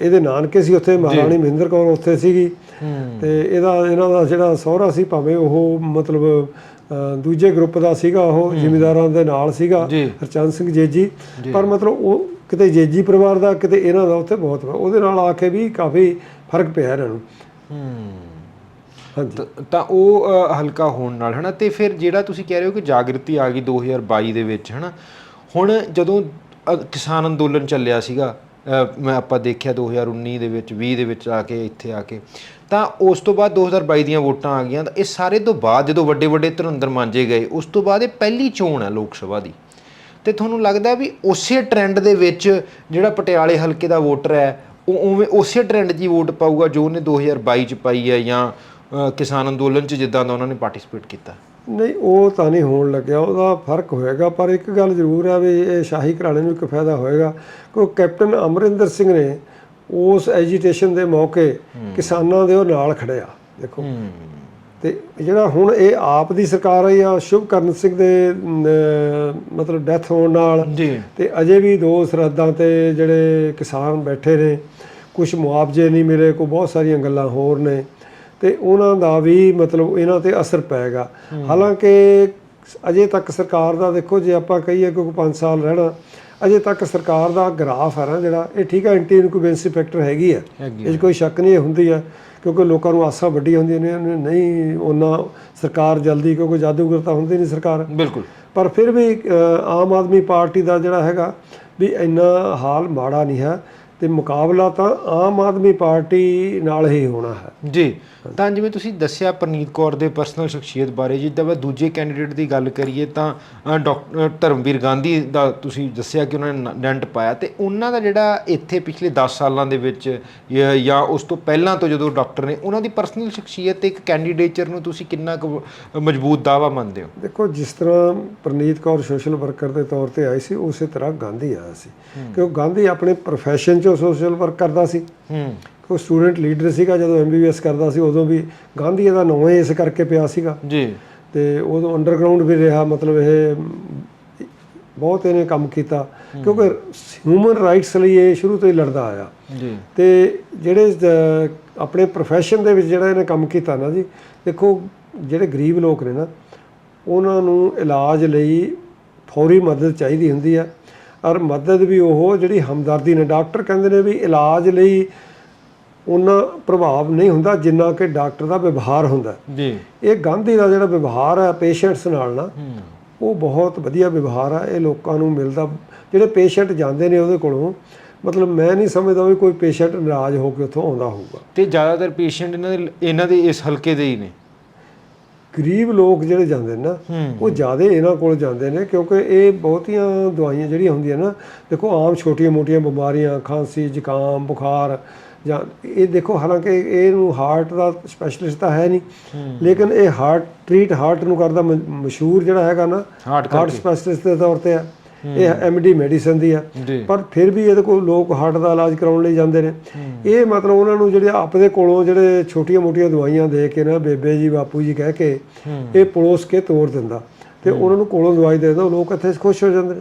ਇਹਦੇ ਨਾਨਕੇ ਸੀ ਉੱਥੇ ਮਹਾਰਾਣੀ ਮਹਿੰਦਰ ਕੌਰ ਉੱਥੇ ਸੀਗੀ। ਤੇ ਇਹਦਾ ਇਹਨਾਂ ਦਾ ਜਿਹੜਾ ਸਹੁਰਾ ਸੀ ਭਾਵੇਂ ਉਹ ਮਤਲਬ ਦੂਜੇ ਗਰੁੱਪ ਦਾ ਸੀਗਾ ਉਹ ਜ਼ਿਮੀਂਦਾਰਾਂ ਦੇ ਨਾਲ ਸੀਗਾ। ਹਰਚੰਦ ਸਿੰਘ ਜੇਜੀ। ਪਰ ਮਤਲਬ ਉਹ ਕਿਤੇ ਜੇਜੀ ਪਰਿਵਾਰ ਦਾ ਕਿਤੇ ਇਹਨਾਂ ਦਾ ਉੱਥੇ ਬਹੁਤ ਉਹਦੇ ਨਾਲ ਆ ਕੇ ਵੀ ਕਾਫੀ ਫ਼ਰਕ ਪਿਆ ਇਹਨਾਂ ਨੂੰ। ਹੂੰ। ਹਾਂਜੀ। ਤਾਂ- ਉਹ ਅ, ਹਲਕਾ ਹੋਣ ਨਾਲ ਹਨਾ? ਤੇ ਫਿਰ ਜਿਹੜਾ ਤੁਸੀਂ ਕਹਿ ਰਹੇ ਹੋ ਕਿ ਜਾਗਰਤੀ ਆ ਗਈ 2022 ਦੇ ਵਿੱਚ ਹਨਾ? ਹੁਣ ਜਦੋਂ ਅ, ਕਿਸਾਨ ਅੰਦੋਲਨ ਚੱਲਿਆ ਸੀਗਾ ਅ, ਮੈਂ ਆਪਾਂ ਦੇਖਿਆ 2019 ਦੇ ਵਿੱਚ 20 ਦੇ ਵਿੱਚ ਆ ਕੇ ਇੱਥੇ ਆ ਕੇ ਤਾਂ ਉਸ ਤੋਂ ਬਾਅਦ 2022 ਦੀਆਂ ਵੋਟਾਂ ਆ ਗਈਆਂ ਤਾਂ ਇਹ ਸਾਰੇ ਤੋਂ ਬਾਅਦ ਜਦੋਂ ਵੱਡੇ ਵੱਡੇ ਧੁਰੰਦਰ ਮਾਂਜੇ ਗਏ ਉਸ ਤੋਂ ਬਾਅਦ ਇਹ ਪਹਿਲੀ ਚੋਣ ਹੈ ਲੋਕ ਸਭਾ ਦੀ। ਤੇ ਤੁਹਾਨੂੰ ਲੱਗਦਾ ਵੀ ਉਸੇ ਟ੍ਰੈਂਡ ਦੇ ਵਿੱਚ ਜਿਹੜਾ ਪਟਿਆਲੇ ਹਲਕੇ ਦਾ ਵੋਟਰ ਹੈ ਉਹ ਉਵੇਂ ਉਸੇ ਟ੍ਰੈਂਡ 'ਚ ਹੀ ਵੋਟ ਪਾਊਗਾ ਜੋ ਉਹਨੇ 2022 ਚ ਪਾਈ ਹੈ ਜਾਂ ਕਿਸਾਨ ਅੰਦੋਲਨ 'ਚ ਜਿੱਦਾਂ ਦਾ ਉਹਨਾਂ ਨੇ ਪਾਰਟਿਸਿਪੇਟ ਕੀਤਾ। ਨਹੀਂ ਉਹ ਤਾਂ ਨਹੀਂ ਹੋਣ ਲੱਗਿਆ। ਉਹਦਾ ਫ਼ਰਕ ਹੋਏਗਾ ਪਰ ਇੱਕ ਗੱਲ ਜ਼ਰੂਰ ਹੈ ਵੀ ਇਹ ਸ਼ਾਹੀ ਘਰਾਣੇ ਨੂੰ ਇੱਕ ਫਾਇਦਾ ਹੋਏਗਾ। ਕਿ ਕੈਪਟਨ ਅਮਰਿੰਦਰ ਸਿੰਘ ਨੇ ਉਸ ਐਜੀਟੇਸ਼ਨ ਦੇ ਮੌਕੇ ਕਿਸਾਨਾਂ ਦੇ ਉਹ ਨਾਲ ਖੜਿਆ ਦੇਖੋ। ਤੇ ਜਿਹੜਾ ਹੁਣ ਇਹ ਆਪ ਦੀ ਸਰਕਾਰ ਆਈ ਆ ਸ਼ੁਭਕਰਨ ਸਿੰਘ ਦੇ ਮਤਲਬ ਡੈਥ ਹੋਣ ਨਾਲ ਤੇ ਅਜੇ ਵੀ ਦੋ ਸਰਹੱਦਾਂ ਤੇ ਜਿਹੜੇ ਕਿਸਾਨ ਬੈਠੇ ਨੇ ਕੁਝ ਮੁਆਵਜ਼ੇ ਨਹੀਂ ਮਿਲੇ ਕੋ ਬਹੁਤ ਸਾਰੀਆਂ ਗੱਲਾਂ ਹੋਰ ਨੇ ਤੇ ਉਹਨਾਂ ਦਾ ਵੀ ਮਤਲਬ ਇਹਨਾਂ ਤੇ ਅਸਰ ਪਏਗਾ ਹਾਲਾਂਕਿ ਅਜੇ ਤੱਕ ਸਰਕਾਰ ਦਾ ਦੇਖੋ ਜੇ ਆਪਾਂ ਕਹੀਏ ਕਿ 5 ਸਾਲ ਰਹਿਣਾ ਅਜੇ ਤੱਕ ਸਰਕਾਰ ਦਾ ਗ੍ਰਾਫ ਹੈ ਨਾ ਜਿਹੜਾ ਇਹ ਠੀਕ ਹੈ ਐਂਟੀ ਇਨਕੂਬੈਂਸੀ ਫੈਕਟਰ ਹੈਗੀ ਹੈ ਹੈਗੀ ਇਹ ਕੋਈ ਸ਼ੱਕ ਨਹੀਂ ਹੁੰਦੀ ਹੈ ਕਿਉਂਕਿ ਲੋਕਾਂ ਨੂੰ ਆਸਾਂ ਵੱਡੀਆਂ ਹੁੰਦੀਆਂ ਨੇ ਉਹਨੇ ਨਹੀਂ ਉਹਨਾਂ ਸਰਕਾਰ ਜਲਦੀ ਕਿਉਂਕਿ ਜਾਦੂਗਰ ਤਾਂ ਹੁੰਦੀ ਨਹੀਂ ਸਰਕਾਰ। ਬਿਲਕੁਲ। ਪਰ ਫਿਰ ਵੀ ਆਮ ਆਦਮੀ ਪਾਰਟੀ ਦਾ ਜਿਹੜਾ ਹੈਗਾ ਵੀ ਇੰਨਾ ਹਾਲ ਮਾੜਾ ਨਹੀਂ ਹੈ। ਤੇ ਮੁਕਾਬਲਾ ਤਾਂ ਆਮ ਆਦਮੀ ਪਾਰਟੀ ਨਾਲ ਹੀ ਹੋਣਾ ਹੈ। ਜੀ ਤਾਂ ਜਿਵੇਂ ਤੁਸੀਂ ਦੱਸਿਆ ਪਰਨੀਤ ਕੌਰ ਦੇ ਪਰਸਨਲ ਸ਼ਖਸੀਅਤ ਬਾਰੇ ਜਿੱਦਾਂ ਆਪਾਂ ਦੂਜੇ ਕੈਂਡੀਡੇਟ ਦੀ ਗੱਲ ਕਰੀਏ ਤਾਂ ਡਾਕਟਰ ਧਰਮਵੀਰ ਗਾਂਧੀ ਦਾ ਤੁਸੀਂ ਦੱਸਿਆ ਕਿ ਉਹਨਾਂ ਨੇ ਡੈਂਟ ਪਾਇਆ ਤੇ ਉਹਨਾਂ ਦਾ ਜਿਹੜਾ ਇੱਥੇ ਪਿਛਲੇ 10 ਸਾਲਾਂ ਦੇ ਵਿੱਚ ਜਾਂ- ਜਾਂ ਉਸ ਤੋਂ ਪਹਿਲਾਂ ਤੋਂ ਜਦੋਂ ਡਾਕਟਰ ਨੇ ਉਹਨਾਂ ਦੀ ਪਰਸਨਲ ਸ਼ਖਸੀਅਤ ਤੇ ਇੱਕ ਕੈਂਡੀਡੇਚਰ ਨੂੰ ਤੁਸੀਂ ਕਿੰਨਾ ਕੁ ਮਜ਼ਬੂਤ ਦਾਵਾ ਮੰਨਦੇ ਹੋ? ਦੇਖੋ ਜਿਸ ਤਰ੍ਹਾਂ ਪ੍ਰਨੀਤ ਕੌਰ ਸੋਸ਼ਲ ਵਰਕਰ ਦੇ ਤੌਰ ਤੇ ਆਈ ਸੀ ਉਸੇ ਤਰ੍ਹਾਂ ਗਾਂਧੀ ਆਇਆ ਸੀ। ਕਿਉਂਕਿ ਗਾਂਧੀ ਆਪਣੇ ਪ੍ਰੋਫੈਸ਼ਨ 'ਚੋਂ ਸੋਸ਼ਲ ਵਰਕ ਕਰਦਾ ਸੀ। ਹੂੰ। ਉਹ ਸਟੂਡੈਂਟ ਲੀਡਰ ਸੀਗਾ ਜਦੋਂ ਐਮਬੀਬੀਐਸ ਕਰਦਾ ਸੀ ਉਦੋਂ ਵੀ ਗਾਂਧੀ ਇਹਦਾ ਨਾਂ ਇਸ ਕਰਕੇ ਪਿਆ ਸੀਗਾ। ਜੀ। ਤੇ ਉਦੋਂ ਅੰਡਰਗਰਾਉਂਡ ਵੀ ਰਿਹਾ ਮਤਲਬ ਇਹ ਬਹੁਤ ਇਹਨੇ ਕੰਮ ਕੀਤਾ। ਕਿਉਂਕਿ ਹਿਊਮਨ ਰਾਈਟਸ ਲਈ ਇਹ ਸ਼ੁਰੂ ਤੋਂ ਹੀ ਲੜਦਾ ਆਇਆ। ਜੀ। ਤੇ ਜਿਹੜੇ ਆਪਣੇ ਪ੍ਰੋਫੈਸ਼ਨ ਦੇ ਵਿੱਚ ਜਿਹੜਾ ਇਹਨੇ ਕੰਮ ਕੀਤਾ ਨਾ ਜੀ ਦੇਖੋ ਜਿਹੜੇ ਗਰੀਬ ਲੋਕ ਨੇ ਨਾ ਉਹਨਾਂ ਨੂੰ ਇਲਾਜ ਲਈ ਫੌਰੀ ਮਦਦ ਚਾਹੀਦੀ ਹੁੰਦੀ ਹੈ ਔਰ ਮਦਦ ਵੀ ਉਹ ਜਿਹੜੀ ਹਮਦਰਦੀ ਨੇ ਡਾਕਟਰ ਕਹਿੰਦੇ ਨੇ ਵੀ ਇਲਾਜ ਲਈ ਉਹਨਾਂ ਪ੍ਰਭਾਵ ਨਹੀਂ ਹੁੰਦਾ ਜਿੰਨਾ ਕਿ ਡਾਕਟਰ ਦਾ ਵਿਵਹਾਰ ਹੁੰਦਾ। ਜੀ। ਇਹ ਗਾਂਧੀ ਦਾ ਜਿਹੜਾ ਵਿਵਹਾਰ ਹੈ ਪੇਸ਼ੈਂਟਸ ਨਾਲ ਨਾ ਉਹ ਬਹੁਤ ਵਧੀਆ ਵਿਵਹਾਰ ਆ ਇਹ ਲੋਕਾਂ ਨੂੰ ਮਿਲਦਾ। ਜਿਹੜੇ ਪੇਸ਼ੈਂਟ ਜਾਂਦੇ ਨੇ ਉਹਦੇ ਕੋਲੋਂ ਮਤਲਬ ਮੈਂ ਨਹੀਂ ਸਮਝਦਾ ਵੀ ਕੋਈ ਪੇਸ਼ੈਂਟ ਨਾਰਾਜ਼ ਹੋ ਕੇ ਉੱਥੋਂ ਆਉਂਦਾ ਹੋਊਗਾ। ਤੇ ਜ਼ਿਆਦਾਤਰ ਪੇਸ਼ੈਂਟ ਇਹਨਾਂ ਦੇ ਇਹਨਾਂ ਦੇ ਇਸ ਹਲਕੇ ਦੇ ਹੀ ਨੇ। ਗਰੀਬ ਲੋਕ ਜਿਹੜੇ ਜਾਂਦੇ ਨੇ ਨਾ ਉਹ ਜ਼ਿਆਦਾ ਇਹਨਾਂ ਕੋਲ ਜਾਂਦੇ ਨੇ ਕਿਉਂਕਿ ਇਹ ਬਹੁਤੀਆਂ ਦਵਾਈਆਂ ਜਿਹੜੀਆਂ ਹੁੰਦੀਆਂ ਨਾ ਦੇਖੋ ਆਮ ਛੋਟੀਆਂ-ਮੋਟੀਆਂ ਬਿਮਾਰੀਆਂ ਖਾਂਸੀ ਜ਼ੁਕਾਮ ਬੁਖਾਰ ਜਾਂ ਇਹ ਦੇਖੋ ਹਾਲਾਂਕਿ ਇਹਨੂੰ ਹਾਰਟ ਦਾ ਸਪੈਸ਼ਲਿਸਟ ਤਾਂ ਹੈ ਨਹੀਂ ਲੇਕਿਨ ਇਹ ਹਾਰਟ ਟ੍ਰੀਟ ਹਾਰਟ ਨੂੰ ਕਰਦਾ ਮਸ਼ਹੂਰ ਜਿਹੜਾ ਹੈਗਾ ਨਾ ਹਾਰਟ ਹਾਰਟ ਸਪੈਸ਼ਲਿਸਟ ਦੇ ਤੌਰ ਤੇ ਆ। ਇਹ ਐਮਡੀ ਮੈਡੀਸਨ ਦੀ ਆ। ਪਰ ਫਿਰ ਵੀ ਇਹਦੇ ਕੋਲ ਲੋਕ ਹਾਰਟ ਦਾ ਇਲਾਜ ਕਰਾਉਣ ਲਈ ਜਾਂਦੇ ਨੇ। ਇਹ ਮਤਲਬ ਉਹਨਾਂ ਨੂੰ ਜਿਹੜੇ ਆਪਦੇ ਕੋਲੋਂ ਜਿਹੜੇ ਛੋਟੀਆਂ-ਮੋਟੀਆਂ ਦਵਾਈਆਂ ਦੇ ਕੇ ਨਾ ਬੇਬੇ ਜੀ ਬਾਪੂ ਜੀ ਕਹਿ ਕੇ ਇਹ ਪਲੋਸ ਕੇ ਤੋੜ ਦਿੰਦਾ। ਤੇ ਉਹਨਾਂ ਨੂੰ ਕੋਲੋਂ ਦਵਾਈ ਦੇ ਦਿੰਦਾ ਲੋਕ ਇੱਥੇ ਖੁਸ਼ ਹੋ ਜਾਂਦੇ ਨੇ।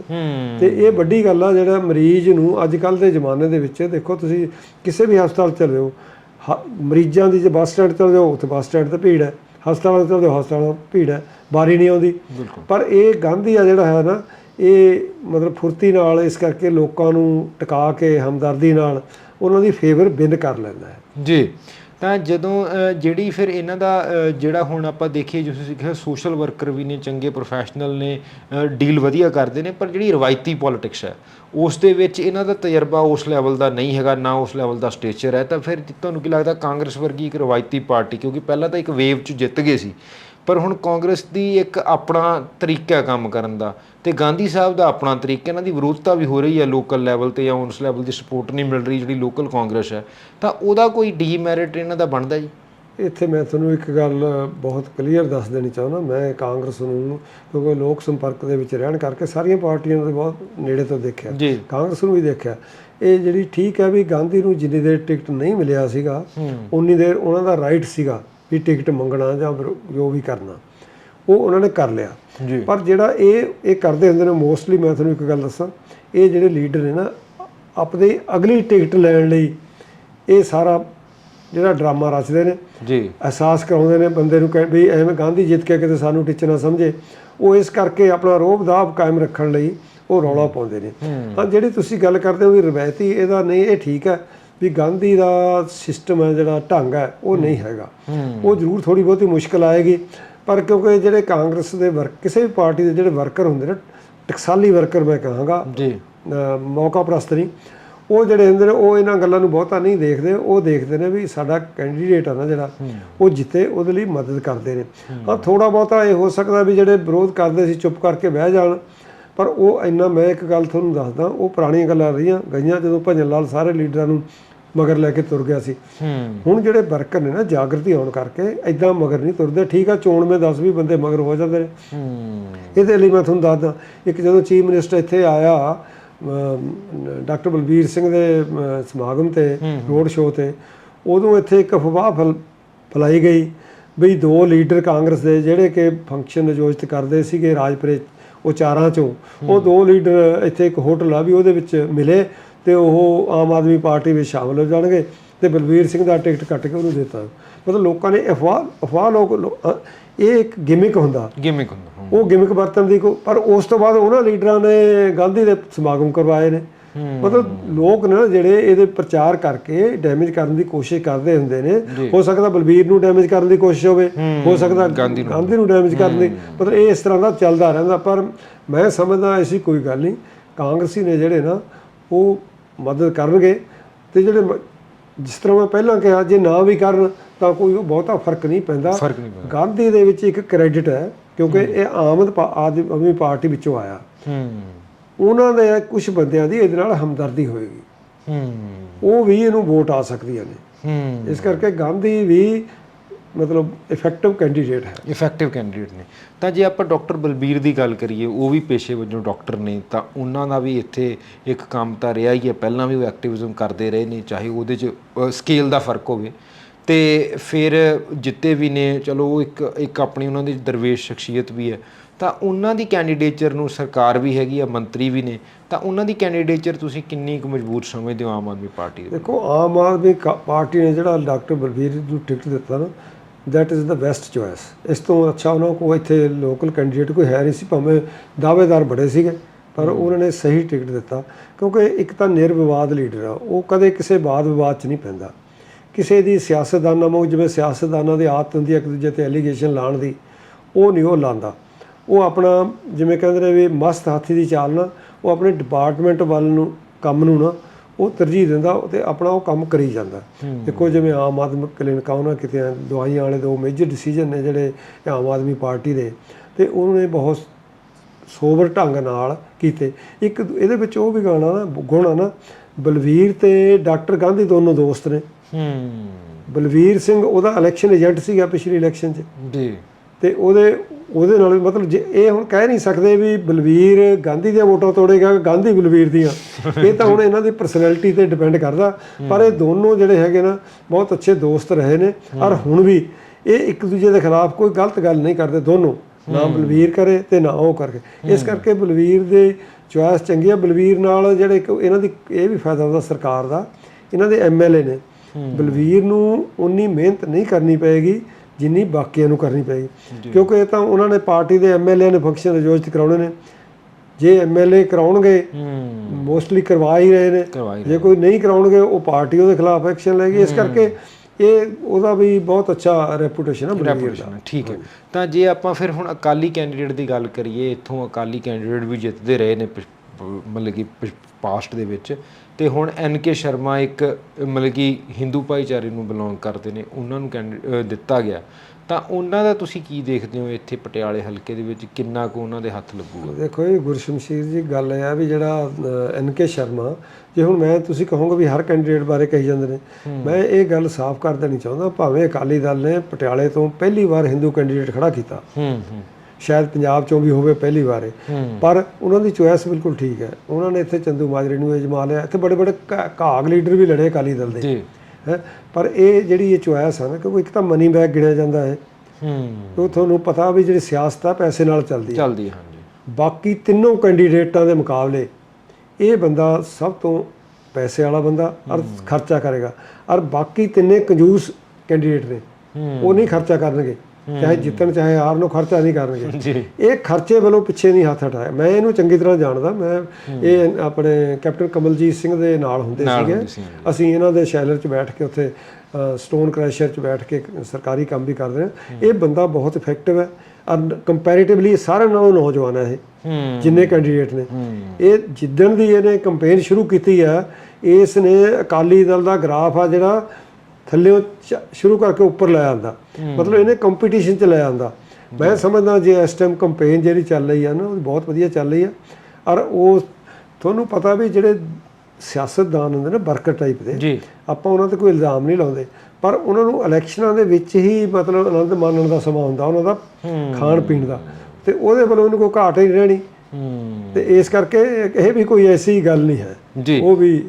ਤੇ ਇਹ ਵੱਡੀ ਗੱਲ ਆ ਜਿਹੜਾ ਮਰੀਜ਼ ਨੂੰ ਅੱਜ ਕੱਲ ਦੇ ਜ਼ਮਾਨੇ ਦੇ ਵਿੱਚ ਦੇਖੋ ਤੁਸੀਂ ਕਿਸੇ ਵੀ ਹਸਪਤਾਲ ਚਲੇ ਜਾਓ ਹ- ਮਰੀਜ਼ਾਂ ਦੀ ਜੇ ਬੱਸ ਸਟੈਂਡ ਚਲੇ ਜਾਓ ਉੱਥੇ ਬੱਸ ਸਟੈਂਡ ਤੇ ਭੀੜ ਹੈ। ਹਸਪਤਾਲਾਂ ਚਲੇ ਜਾਓ ਹਸਪਤਾਲਾਂ ਭੀੜ ਹੈ ਬਾਰੀ ਨਹੀਂ ਆਉਂਦੀ। ਪਰ ਇਹ ਗਾਂਧੀ ਆ ਜਿਹੜਾ ਹੈ ਨਾ ਇਹ ਮਤਲਬ ਫੁਰਤੀ ਨਾਲ ਇਸ ਕਰਕੇ ਲੋਕਾਂ ਨੂੰ ਟਿਕਾ ਕੇ, ਹਮਦਰਦੀ ਨਾਲ ਉਹਨਾਂ ਦੀ ਫੇਵਰ ਵਿਨ ਕਰ ਲੈਂਦਾ ਹੈ। ਜੀ, ਤਾਂ ਜਦੋਂ ਜਿਹੜੀ ਫਿਰ ਇਹਨਾਂ ਦਾ ਜਿਹੜਾ ਹੁਣ ਆਪਾਂ ਦੇਖੀਏ ਜਿਸ ਤੁਸੀਂ ਕਿਹਾ ਸੋਸ਼ਲ ਵਰਕਰ ਵੀ ਨੇ, ਚੰਗੇ ਪ੍ਰੋਫੈਸ਼ਨਲ ਨੇ ਡੀਲ ਵਧੀਆ ਕਰਦੇ ਨੇ, ਪਰ ਜਿਹੜੀ ਰਵਾਇਤੀ ਪੋਲਿਟਿਕਸ ਹੈ, ਉਸ ਦੇ ਵਿੱਚ ਇਹਨਾਂ ਦਾ ਤਜਰਬਾ ਉਸ ਲੈਵਲ ਦਾ ਨਹੀਂ ਹੈਗਾ, ਨਾ ਉਸ ਲੈਵਲ ਦਾ ਸਟੇਚਰ ਹੈ। ਤਾਂ ਫਿਰ ਤੁਹਾਨੂੰ ਕੀ ਲੱਗਦਾ, ਕਾਂਗਰਸ ਵਰਗੀ ਇੱਕ ਰਵਾਇਤੀ ਪਾਰਟੀ, ਕਿਉਂਕਿ ਪਹਿਲਾਂ ਤਾਂ ਇੱਕ ਵੇਵ 'ਚ ਜਿੱਤ ਗਏ ਸੀ ਪਰ ਹੁਣ ਕਾਂਗਰਸ ਦੀ ਇੱਕ ਆਪਣਾ ਤਰੀਕਾ ਕੰਮ ਕਰਨ ਦਾ ਤੇ ਗਾਂਧੀ ਸਾਹਿਬ ਦਾ ਆਪਣਾ ਤਰੀਕਾ ਇਹਨਾਂ ਦੀ ਵਿਰੋਧਤਾ ਵੀ ਹੋ ਰਹੀ ਹੈ ਲੋਕਲ ਲੈਵਲ ਤੇ ਜਾਂ ਉਸ ਲੈਵਲ ਦੀ ਸਪੋਰਟ ਨਹੀਂ ਮਿਲ ਰਹੀ ਜਿਹੜੀ ਲੋਕਲ ਕਾਂਗਰਸ ਹੈ। ਤਾਂ ਉਹਦਾ ਕੋਈ ਡੀਮੈਰਿਟ ਇਹਨਾਂ ਦਾ ਬਣਦਾ ਜੀ? ਇੱਥੇ ਮੈਂ ਤੁਹਾਨੂੰ ਇੱਕ ਗੱਲ ਬਹੁਤ ਕਲੀਅਰ ਦੱਸ ਦੇਣੀ ਚਾਹੁੰਦਾ ਮੈਂ ਕਾਂਗਰਸ ਨੂੰ ਕਿਉਂਕਿ ਲੋਕ ਸੰਪਰਕ ਦੇ ਵਿੱਚ ਰਹਿਣ ਕਰਕੇ ਸਾਰੀਆਂ ਪਾਰਟੀਆਂ ਨੂੰ ਬਹੁਤ ਨੇੜੇ ਤੋਂ ਦੇਖਿਆ। ਕਾਂਗਰਸ ਨੂੰ ਵੀ ਦੇਖਿਆ। ਇਹ ਜਿਹੜੀ ਠੀਕ ਹੈ ਵੀ ਗਾਂਧੀ ਨੂੰ ਜਿੰਨੀ ਦੇਰ ਟਿਕਟ ਨਹੀਂ ਮਿਲਿਆ ਸੀਗਾ ਉਨੀ ਦੇਰ ਉਹਨਾਂ ਦਾ ਰਾਈਟ ਸੀਗਾ। ਵੀ ਟਿਕਟ ਮੰਗਣਾ ਜਾਂ ਜੋ ਵੀ ਕਰਨਾ ਉਹ ਉਹਨਾਂ ਨੇ ਕਰ ਲਿਆ। ਪਰ ਜਿਹੜਾ ਇਹ ਇਹ ਕਰਦੇ ਹੁੰਦੇ ਨੇ ਮੋਸਟਲੀ ਮੈਂ ਤੁਹਾਨੂੰ ਇੱਕ ਗੱਲ ਦੱਸਾਂ ਇਹ ਜਿਹੜੇ ਲੀਡਰ ਨੇ ਨਾ ਆਪਣੀ ਅਗਲੀ ਟਿਕਟ ਲੈਣ ਲਈ ਇਹ ਸਾਰਾ ਜਿਹੜਾ ਡਰਾਮਾ ਰਚਦੇ ਨੇ ਜੀ। ਅਹਿਸਾਸ ਕਰਾਉਂਦੇ ਨੇ ਬੰਦੇ ਨੂੰ ਕਿ ਵੀ ਐਵੇਂ ਗਾਂਧੀ ਜਿੱਤ ਕੇ ਕਿਤੇ ਸਾਨੂੰ ਟੀਚਰ ਨਾ ਸਮਝੇ ਉਹ ਇਸ ਕਰਕੇ ਆਪਣਾ ਰੋਬ ਦਾਬ ਕਾਇਮ ਰੱਖਣ ਲਈ ਉਹ ਰੌਲਾ ਪਾਉਂਦੇ ਨੇ। ਹਾਂ। ਜਿਹੜੀ ਤੁਸੀਂ ਗੱਲ ਕਰਦੇ ਹੋ ਵੀ ਰਵਾਇਤੀ ਇਹਦਾ ਨਹੀਂ ਇਹ ਠੀਕ ਹੈ ਵੀ ਗਾਂਧੀ ਦਾ ਸਿਸਟਮ ਹੈ ਜਿਹੜਾ ਢੰਗ ਹੈ ਉਹ ਨਹੀਂ ਹੈਗਾ। ਉਹ ਜ਼ਰੂਰ ਥੋੜੀ ਬਹੁਤੀ ਮੁਸ਼ਕਲ ਆਏਗੀ ਪਰ ਕਿਉਂਕਿ ਜਿਹੜੇ ਕਾਂਗਰਸ ਦੇ ਵਰਕ ਕਿਸੇ ਵੀ ਪਾਰਟੀ ਦੇ ਜਿਹੜੇ ਵਰਕਰ ਹੁੰਦੇ ਨੇ ਟਕਸਾਲੀ ਵਰਕਰ ਮੈਂ ਕਹਾਂਗਾ ਜੀ। ਮੌਕਾ ਪ੍ਰਸਤ ਨਹੀਂ। ਉਹ ਜਿਹੜੇ ਹੁੰਦੇ ਨੇ ਉਹ ਇਹਨਾਂ ਗੱਲਾਂ ਨੂੰ ਬਹੁਤਾ ਨਹੀਂ ਦੇਖਦੇ ਉਹ ਦੇਖਦੇ ਨੇ ਵੀ ਸਾਡਾ ਕੈਂਡੀਡੇਟ ਆ ਨਾ ਜਿਹੜਾ ਉਹ ਜਿੱਤੇ ਉਹਦੇ ਲਈ ਮਦਦ ਕਰਦੇ ਨੇ। ਹਾਂ। ਥੋੜਾ ਬਹੁਤਾ ਇਹ ਹੋ ਸਕਦਾ ਵੀ ਜਿਹੜੇ ਵਿਰੋਧ ਕਰਦੇ ਸੀ ਚੁੱਪ ਕਰਕੇ ਬਹਿ ਜਾਣ ਪਰ ਉਹ ਇੰਨਾ ਮੈਂ ਇੱਕ ਗੱਲ ਤੁਹਾਨੂੰ ਦੱਸਦਾ ਉਹ ਪੁਰਾਣੀਆਂ ਗੱਲਾਂ ਰਹੀਆਂ ਗਈਆਂ ਜਦੋਂ ਭਜਨ ਲਾਲ ਸਾਰੇ ਲੀਡਰਾਂ ਨੂੰ ਮਗਰ ਲੈ ਕੇ ਤੁਰ ਗਿਆ ਸੀ। ਹੁਣ ਜਿਹੜੇ ਵਰਕਰ ਨੇ ਨਾ ਜਾਗਰਤੀ ਆਉਣ ਕਰਕੇ ਐਦਾਂ ਮਗਰ ਨਹੀਂ ਤੁਰਦੇ ਠੀਕ ਆ ਚੋਣ ਮੇ 10 20 ਬੰਦੇ ਮਗਰ ਹੋ ਜਾਂਦੇ ਨੇ। ਇਹਦੇ ਲਈ ਮੈਂ ਤੁਹਾਨੂੰ ਦੱਸਦਾ ਇੱਕ ਜਦੋਂ ਚੀਫ ਮਿਨਿਸਟਰ ਇੱਥੇ ਆਇਆ ਡਾਕਟਰ ਬਲਬੀਰ ਸਿੰਘ ਦੇ ਸਮਾਗਮ ਤੇ ਰੋਡ ਸ਼ੋਅ ਤੇ ਉਦੋਂ ਇੱਥੇ ਇੱਕ ਅਫਵਾਹ ਫੈਲ- ਫੈਲਾਈ ਗਈ ਵੀ ਦੋ ਲੀਡਰ ਕਾਂਗਰਸ ਦੇ ਜਿਹੜੇ ਕਿ ਫੰਕਸ਼ਨ ਆਯੋਜਿਤ ਕਰਦੇ ਸੀਗੇ ਰਾਜਪੁਰੇ ਉਹ ਚਾਰਾਂ ਚੋਂ। ਉਹ ਦੋ ਲੀਡਰ ਇੱਥੇ ਇੱਕ ਹੋਟਲ ਆ ਵੀ ਉਹਦੇ ਵਿੱਚ ਮਿਲੇ ਤੇ ਉਹ ਆਮ ਆਦਮੀ ਪਾਰਟੀ ਵਿੱਚ ਸ਼ਾਮਲ ਹੋ ਜਾਣਗੇ ਤੇ ਬਲਬੀਰ ਸਿੰਘ ਦਾ ਟਿਕਟ ਕੱਟ ਕੇ ਉਹਨੂੰ ਦਿੱਤਾ। ਮਤਲਬ ਲੋਕਾਂ ਨੇ ਅਫਵਾਹ ਅਫਵਾਹ ਲੋਕ ਇਹ ਇੱਕ ਗਿਮਿਕ ਹੁੰਦਾ। ਗਿਮਿਕ ਹੁੰਦਾ। ਉਹ ਗਿਮਿਕ ਵਰਤਨ ਦੀ ਕੋ ਪਰ ਉਸ ਤੋਂ ਬਾਅਦ ਉਹਨਾਂ ਲੀਡਰਾਂ ਨੇ ਗਾਂਧੀ ਦੇ ਸਮਾਗਮ ਕਰਵਾਏ ਨੇ। ਮਤਲਬ ਲੋਕ ਨੇ ਨਾ ਜਿਹੜੇ ਇਹਦੇ ਪ੍ਰਚਾਰ ਕਰਕੇ ਡੈਮੇਜ ਕਰਨ ਦੀ ਕੋਸ਼ਿਸ਼ ਕਰਦੇ ਹੁੰਦੇ ਨੇ ਹੋ ਸਕਦਾ ਬਲਬੀਰ ਨੂੰ ਡੈਮੇਜ ਕਰਨ ਦੀ ਕੋਸ਼ਿਸ਼ ਹੋਵੇ ਹੋ। ਸਕਦਾ ਗਾਂਧੀ ਨੂੰ। ਡੈਮੇਜ ਕਰਨ ਦੀ ਮਤਲਬ ਇਹ ਇਸ ਤਰ੍ਹਾਂ ਦਾ ਚੱਲਦਾ ਰਹਿੰਦਾ ਪਰ ਮੈਂ ਸਮਝਦਾ ਐਸੀ ਕੋਈ ਗੱਲ ਨਹੀਂ ਕਾਂਗਰਸੀ ਨੇ ਜਿਹੜੇ ਨਾ ਉਹ ਮਦਦ ਕਰਨਗੇ ਤੇ ਜਿਹੜੇ ਜਿਸ ਤਰ੍ਹਾਂ ਮੈਂ ਪਹਿਲਾਂ ਕਿਹਾ ਜੇ ਨਾ ਵੀ ਕਰਨ ਤਾਂ ਕੋਈ ਬਹੁਤਾ ਫ਼ਰਕ ਨਹੀਂ ਪੈਂਦਾ। ਗਾਂਧੀ ਦੇ ਵਿੱਚ ਇੱਕ ਕ੍ਰੈਡਿਟ ਹੈ ਕਿਉਂਕਿ ਇਹ ਆਮਦ ਪਾ- ਆਦਮੀ ਆਦਮੀ ਪਾਰਟੀ ਵਿੱਚੋਂ ਆਇਆ। ਹੂੰ। ਉਹਨਾਂ ਦੇ ਕੁਝ ਬੰਦਿਆਂ ਦੀ ਇਹਦੇ ਨਾਲ ਹਮਦਰਦੀ ਹੋਏਗੀ। ਹੂੰ। ਉਹ ਵੀ ਇਹਨੂੰ ਵੋਟ ਆ ਸਕਦੀਆਂ ਨੇ। ਹੂੰ। ਇਸ ਕਰਕੇ ਗਾਂਧੀ ਵੀ ਮਤਲਬ ਇਫੈਕਟਿਵ ਕੈਂਡੀਡੇਟ ਹੈ। ਇਫੈਕਟਿਵ ਕੈਂਡੀਡੇਟ ਨੇ। ਤਾਂ ਜੇ ਆਪਾਂ ਡਾਕਟਰ ਬਲਬੀਰ ਦੀ ਗੱਲ ਕਰੀਏ ਉਹ ਵੀ ਪੇਸ਼ੇ ਵਜੋਂ ਡਾਕਟਰ ਨੇ ਤਾਂ ਉਹਨਾਂ ਦਾ ਵੀ ਇੱਥੇ ਇੱਕ ਕੰਮ ਤਾਂ ਰਿਹਾ ਹੀ ਹੈ। ਪਹਿਲਾਂ ਵੀ ਉਹ ਐਕਟਿਵਿਜ਼ਮ ਕਰਦੇ ਰਹੇ ਨੇ ਚਾਹੇ ਉਹਦੇ 'ਚ ਸਕੇਲ ਦਾ ਫ਼ਰਕ ਹੋਵੇ। ਤੇ ਫਿਰ ਜਿੱਤੇ ਵੀ ਨੇ ਚਲੋ ਉਹ ਇੱਕ ਇੱਕ ਆਪਣੀ ਉਹਨਾਂ ਦੀ ਦਰਵੇਸ਼ ਸ਼ਖਸੀਅਤ ਵੀ ਹੈ। ਤਾਂ ਉਹਨਾਂ ਦੀ ਕੈਂਡੀਡੇਚਰ ਨੂੰ ਸਰਕਾਰ ਵੀ ਹੈਗੀ ਆ ਮੰਤਰੀ ਵੀ ਨੇ ਤਾਂ ਉਹਨਾਂ ਦੀ ਕੈਂਡੀਡੇਚਰ ਤੁਸੀਂ ਕਿੰਨੀ ਕੁ ਮਜ਼ਬੂਤ ਸਮਝਦੇ ਹੋ ਆਮ ਆਦਮੀ ਪਾਰਟੀ ਦੇ ਦੇਖੋ ਆਮ ਆਦਮੀ ਕਾ- ਪਾਰਟੀ ਨੇ ਜਿਹੜਾ ਡਾਕਟਰ ਬਲਬੀਰ ਨੂੰ ਟਿਕਟ ਦਿੱਤਾ ਨਾ that is the best choice ਇਸ ਤੋਂ ਅੱਛਾ ਉਹਨਾਂ ਕੋਲ ਇੱਥੇ ਲੋਕਲ ਕੈਂਡੀਡੇਟ ਕੋਈ ਹੈ ਨਹੀਂ ਸੀ ਭਾਵੇਂ ਦਾਅਵੇਦਾਰ ਬੜੇ ਸੀਗੇ ਪਰ ਉਹਨਾਂ ਨੇ ਸਹੀ ਟਿਕਟ ਦਿੱਤਾ ਕਿਉਂਕਿ ਇੱਕ ਤਾਂ ਨਿਰਵਿਵਾਦ ਲੀਡਰ ਆ ਉਹ ਕਦੇ ਕਿਸੇ ਬਾਦ ਵਿਵਾਦ 'ਚ ਨਹੀਂ ਪੈਂਦਾ। ਕਿਸੇ ਦੀ ਸਿਆਸਤਦਾਨਾਂ ਵਾਂਗ ਜਿਵੇਂ ਸਿਆਸਤਦਾਨਾਂ ਦੀ ਆਦਤ ਹੁੰਦੀ ਹੈ ਇੱਕ ਦੂਜੇ ਤੇ ਐਲੀਗੇਸ਼ਨ ਲਾਉਣ ਦੀ ਉਹ ਨਹੀਂ ਉਹ ਲਾਂਦਾ ਉਹ ਆਪਣਾ ਜਿਵੇਂ ਕਹਿੰਦੇ ਨੇ ਵੀ ਮਸਤ ਹਾਥੀ ਦੀ ਚਾਲ ਨਾ ਉਹ ਆਪਣੇ ਡਿਪਾਰਟਮੈਂਟ ਵੱਲ ਨੂੰ ਕੰਮ ਨੂੰ ਨਾ ਉਹ ਤਰਜੀਹ ਦਿੰਦਾ ਤੇ ਆਪਣਾ ਉਹ ਕੰਮ ਕਰੀ ਜਾਂਦਾ। ਦੇਖੋ ਜਿਵੇਂ ਆਮ ਆਦਮੀ ਕਲੀਨਿਕਾਂ ਉਹਨਾਂ ਕਿਤੇ ਦਵਾਈਆਂ ਵਾਲੇ ਦੋ ਮੇਜਰ ਡਿਸੀਜਨ ਨੇ ਜਿਹੜੇ ਆਮ ਆਦਮੀ ਪਾਰਟੀ ਦੇ ਤੇ ਉਹਨੇ ਬਹੁਤ ਸੋਬਰ ਢੰਗ ਨਾਲ ਕੀਤੇ। ਇੱਕ ਇਹਦੇ ਵਿੱਚ ਉਹ ਵੀ ਗਾਣਾ ਨਾ ਗੁਣ ਆ ਨਾ ਬਲਵੀਰ ਤੇ ਡਾਕਟਰ ਗਾਂਧੀ ਦੋਨੋਂ ਦੋਸਤ ਨੇ। ਹੂੰ। ਬਲਵੀਰ ਸਿੰਘ ਉਹਦਾ ਇਲੈਕਸ਼ਨ ਏਜੰਟ ਸੀਗਾ ਪਿਛਲੀ ਇਲੈਕਸ਼ਨ 'ਚ। ਜੀ। ਤੇ ਉਹਦੇ ਉਹਦੇ ਨਾਲ ਵੀ ਮਤਲਬ ਜੇ ਇਹ ਹੁਣ ਕਹਿ ਨਹੀਂ ਸਕਦੇ ਵੀ ਬਲਵੀਰ ਗਾਂਧੀ ਦੀਆਂ ਵੋਟਾਂ ਤੋੜੇਗਾ ਗਾਂਧੀ ਬਲਵੀਰ ਦੀਆਂ। ਇਹ ਤਾਂ ਹੁਣ ਇਹਨਾਂ ਦੀ ਪਰਸਨੈਲਿਟੀ ਤੇ ਡਿਪੈਂਡ ਕਰਦਾ। ਪਰ ਇਹ ਦੋਨੋਂ ਜਿਹੜੇ ਹੈਗੇ ਨਾ ਬਹੁਤ ਅੱਛੇ ਦੋਸਤ ਰਹੇ ਨੇ। ਔਰ ਹੁਣ ਵੀ ਇਹ ਇੱਕ ਦੂਜੇ ਦੇ ਖਿਲਾਫ ਕੋਈ ਗਲਤ ਗੱਲ ਨਹੀਂ ਕਰਦੇ ਦੋਨੋਂ। ਨਾ ਬਲਵੀਰ ਕਰੇ ਤੇ ਨਾ ਉਹ ਕਰਕੇ ਇਸ ਕਰਕੇ ਬਲਵੀਰ ਦੇ ਚੁਆਇਸ ਚੰਗੀ ਆ। ਬਲਵੀਰ ਨਾਲ ਜਿਹੜੇ ਇਹਨਾਂ ਦੀ ਇਹ ਵੀ ਫਾਇਦਾ ਹੁੰਦਾ ਸਰਕਾਰ ਦਾ। ਇਹਨਾਂ ਦੇ ਐਮਐਲਏ ਨੇ। ਬਲਵੀਰ ਨੂੰ ਉਨੀ ਮਿਹਨਤ ਨਹੀਂ ਕਰਨੀ ਪਏਗੀ। ਜਿੰਨੀ ਬਾਕੀਆਂ ਨੂੰ ਕਰਨੀ ਪਏਗੀ ਕਿਉਂਕਿ ਇਹ ਤਾਂ ਉਹਨਾਂ ਨੇ ਪਾਰਟੀ ਦੇ ਐਮਐਲਏ ਨੇ ਫੰਕਸ਼ਨ ਆਯੋਜਿਤ ਕਰਾਉਣੇ ਨੇ। ਜੇ ਐਮਐਲਏ ਕਰਾਉਣਗੇ ਮੋਸਟਲੀ ਕਰਵਾ ਹੀ ਰਹੇ ਨੇ। ਜੇ ਕੋਈ ਨਹੀਂ ਕਰਾਉਣਗੇ ਉਹ ਪਾਰਟੀ ਉਹਦੇ ਖਿਲਾਫ ਐਕਸ਼ਨ ਲਏਗੀ ਇਸ ਕਰਕੇ ਇਹ ਉਹਦਾ ਵੀ ਬਹੁਤ ਅੱਛਾ ਰੈਪੂਟੇਸ਼ਨ ਹੈ ਬਲਵੀਰ ਦਾ ਠੀਕ ਹੈ। ਤਾਂ ਜੇ ਆਪਾਂ ਫਿਰ ਹੁਣ ਅਕਾਲੀ ਕੈਂਡੀਡੇਟ ਦੀ ਗੱਲ ਕਰੀਏ ਇੱਥੋਂ ਅਕਾਲੀ ਕੈਂਡੀਡੇਟ ਵੀ ਜਿੱਤਦੇ ਰਹੇ ਨੇ ਮਤਲਬ ਕਿ ਪਾਸਟ ਦੇ ਵਿੱਚ। ਤੇ ਹੁਣ ਐਨ ਕੇ ਸ਼ਰਮਾ ਇੱਕ ਮਤਲਬ ਕਿ ਹਿੰਦੂ ਭਾਈਚਾਰੇ ਨੂੰ ਬਿਲੋਂਗ ਕਰਦੇ ਨੇ ਉਹਨਾਂ ਨੂੰ ਦਿੱਤਾ ਗਿਆ। ਤਾਂ ਉਹਨਾਂ ਦਾ ਤੁਸੀਂ ਕੀ ਦੇਖਦੇ ਹੋ ਇੱਥੇ ਪਟਿਆਲੇ ਹਲਕੇ ਦੇ ਵਿੱਚ? ਕਿੰਨਾ ਕੁ ਉਹਨਾਂ ਦੇ ਹੱਥ ਲੱਗੂਗਾ? ਦੇਖੋ ਇਹ ਗੁਰਸ਼ਮਸ਼ੀਰ ਜੀ ਗੱਲ ਇਹ ਆ ਵੀ ਜਿਹੜਾ ਐਨ ਕੇ ਸ਼ਰਮਾ ਜੇ ਹੁਣ ਮੈਂ ਤੁਸੀਂ ਕਹੋਗੇ ਵੀ ਹਰ ਕੈਂਡੀਡੇਟ ਬਾਰੇ ਕਹੀ ਜਾਂਦੇ ਨੇ ਮੈਂ ਇਹ ਗੱਲ ਸਾਫ਼ ਕਰ ਦੇਣੀ ਚਾਹੁੰਦਾ ਭਾਵੇਂ ਅਕਾਲੀ ਦਲ ਨੇ ਪਟਿਆਲੇ ਤੋਂ ਪਹਿਲੀ ਵਾਰ ਹਿੰਦੂ ਕੈਂਡੀਡੇਟ ਖੜਾ ਕੀਤਾ। ਹੂੰ ਹੂੰ। ਸ਼ਾਇਦ ਪੰਜਾਬ ਚੋਂ ਵੀ ਹੋਵੇ ਪਹਿਲੀ ਵਾਰੇ ਪਰ ਉਹਨਾਂ ਦੀ ਚੋਇਸ ਬਿਲਕੁਲ ਠੀਕ ਹੈ। ਉਹਨਾਂ ਨੇ ਇੱਥੇ ਚੰਦੂ ਮਾਜਰੇ ਨੂੰ ਅਜਮਾ ਲਿਆ। ਇੱਥੇ ਬੜੇ ਬੜੇ ਘਾਗ ਲੀਡਰ ਵੀ ਲੜੇ ਅਕਾਲੀ ਦਲ ਦੇ। ਜੀ। ਹੈ? ਪਰ ਇਹ ਜਿਹੜੀ ਇਹ ਚੋਇਸ ਹੈ ਨਾ ਕਿਉਂਕਿ ਇੱਕ ਤਾਂ ਮਨੀ ਬੈਗ ਗਿਣਿਆ ਜਾਂਦਾ ਹੈ। ਹੂੰ। ਉਹ ਤੁਹਾਨੂੰ ਪਤਾ ਵੀ ਜਿਹੜੀ ਸਿਆਸਤ ਆ ਪੈਸੇ ਨਾਲ ਚੱਲਦੀ ਹੈ ਚੱਲਦੀ ਹੈ, ਹਾਂਜੀ। ਬਾਕੀ ਤਿੰਨੋਂ ਕੈਂਡੀਡੇਟਾਂ ਦੇ ਮੁਕਾਬਲੇ ਇਹ ਬੰਦਾ ਸਭ ਤੋਂ ਪੈਸੇ ਵਾਲਾ ਬੰਦਾ ਔਰ ਖਰਚਾ ਕਰੇਗਾ। ਔਰ ਬਾਕੀ ਤਿੰਨੇ ਕੰਜੂਸ ਕੈਂਡੀਡੇਟ ਨੇ। ਉਹ ਨਹੀਂ ਖਰਚਾ ਕਰਨਗੇ। ਚਾਹੇ ਜਿੱਤਣ ਚਾਹੇ ਹਾਰਨ ਉਹ ਖਰਚਾ ਨਹੀਂ ਕਰਨਗੇ। ਜੀ। ਇਹ ਖਰਚੇ ਵੱਲੋਂ ਪਿੱਛੇ ਨਹੀਂ ਹੱਥ ਹਟਾਇਆ। ਮੈਂ ਇਹਨੂੰ ਚੰਗੀ ਤਰ੍ਹਾਂ ਜਾਣਦਾ। ਮੈਂ ਇਹ ਆਪਣੇ ਕੈਪਟਨ ਕਮਲਜੀਤ ਸਿੰਘ ਦੇ ਨਾਲ ਹੁੰਦੇ ਸੀਗੇ। ਅਸੀਂ ਇਹਨਾਂ ਦੇ ਸ਼ੈਲਰ 'ਚ ਬੈਠ ਕੇ ਉੱਥੇ ਸਟੋਨ ਕ੍ਰੈਸ਼ਰ 'ਚ ਬੈਠ ਕੇ ਸਰਕਾਰੀ ਕੰਮ ਵੀ ਕਰਦੇ ਹਾਂ। ਇਹ ਬੰਦਾ ਬਹੁਤ ਇਫੈਕਟਿਵ ਹੈ। ਔਰ ਕੰਪੈਰੀਟਿਵਲੀ ਸਾਰਿਆਂ ਨਾਲੋਂ ਨੌਜਵਾਨ ਹੈ ਇਹ। ਜਿੰਨੇ ਕੈਂਡੀਡੇਟ ਨੇ। ਇਹ ਜਿੱਦਣ ਦੀ ਇਹਨੇ ਕੈਂਪੇਨ ਸ਼ੁਰੂ ਕੀਤੀ ਆ ਇਸ ਨੇ ਅਕਾਲੀ ਦਲ ਦਾ ਗ੍ਰਾਫ ਆ ਜਿਹੜਾ ਥੱਲੇੋਂ ਸ਼ੁਰੂ ਕਰਕੇ ਉੱਪਰ ਲੈ ਆਂਦਾ। ਮਤਲਬ ਇਹਨੇ ਕੰਪੀਟੀਸ਼ਨ ਚ ਲੈ ਆਂਦਾ। ਮੈਂ ਸਮਝਦਾ ਜੇ ਇਸ ਟਾਈਮ ਕੈਂਪੇਨ ਜਿਹੜੀ ਚੱਲ ਰਹੀ ਆ ਨਾ ਉਹ ਬਹੁਤ ਵਧੀਆ ਚੱਲ ਰਹੀ ਆ। ਔਰ ਉਹ ਤੁਹਾਨੂੰ ਪਤਾ ਵੀ ਜਿਹੜੇ ਸਿਆਸਤਦਾਨ ਹੁੰਦੇ ਨੇ ਵਰਕਰ ਟਾਈਪ ਦੇ ਜੀ। ਆਪਾਂ ਉਹਨਾਂ ਤੇ ਕੋਈ ਇਲਜ਼ਾਮ ਨਹੀਂ ਲਾਉਂਦੇ। ਪਰ ਉਹਨਾਂ ਨੂੰ ਇਲੈਕਸ਼ਨਾਂ ਦੇ ਵਿੱਚ ਹੀ ਮਤਲਬ ਆਨੰਦ ਮਾਣਨ ਦਾ ਸਮਾਂ ਹੁੰਦਾ ਉਹਨਾਂ ਦਾ ਖਾਣ ਪੀਣ ਦਾ। ਤੇ ਉਹਦੇ ਵੱਲੋਂ ਉਹਨੂੰ ਕੋਈ ਘਾਟ ਨਹੀਂ ਰਹਿਣੀ। ਤੇ ਇਸ ਕਰਕੇ ਇਹ ਵੀ ਕੋਈ ਐਸੀ ਗੱਲ ਨਹੀਂ ਹੈ। ਉਹ ਵੀ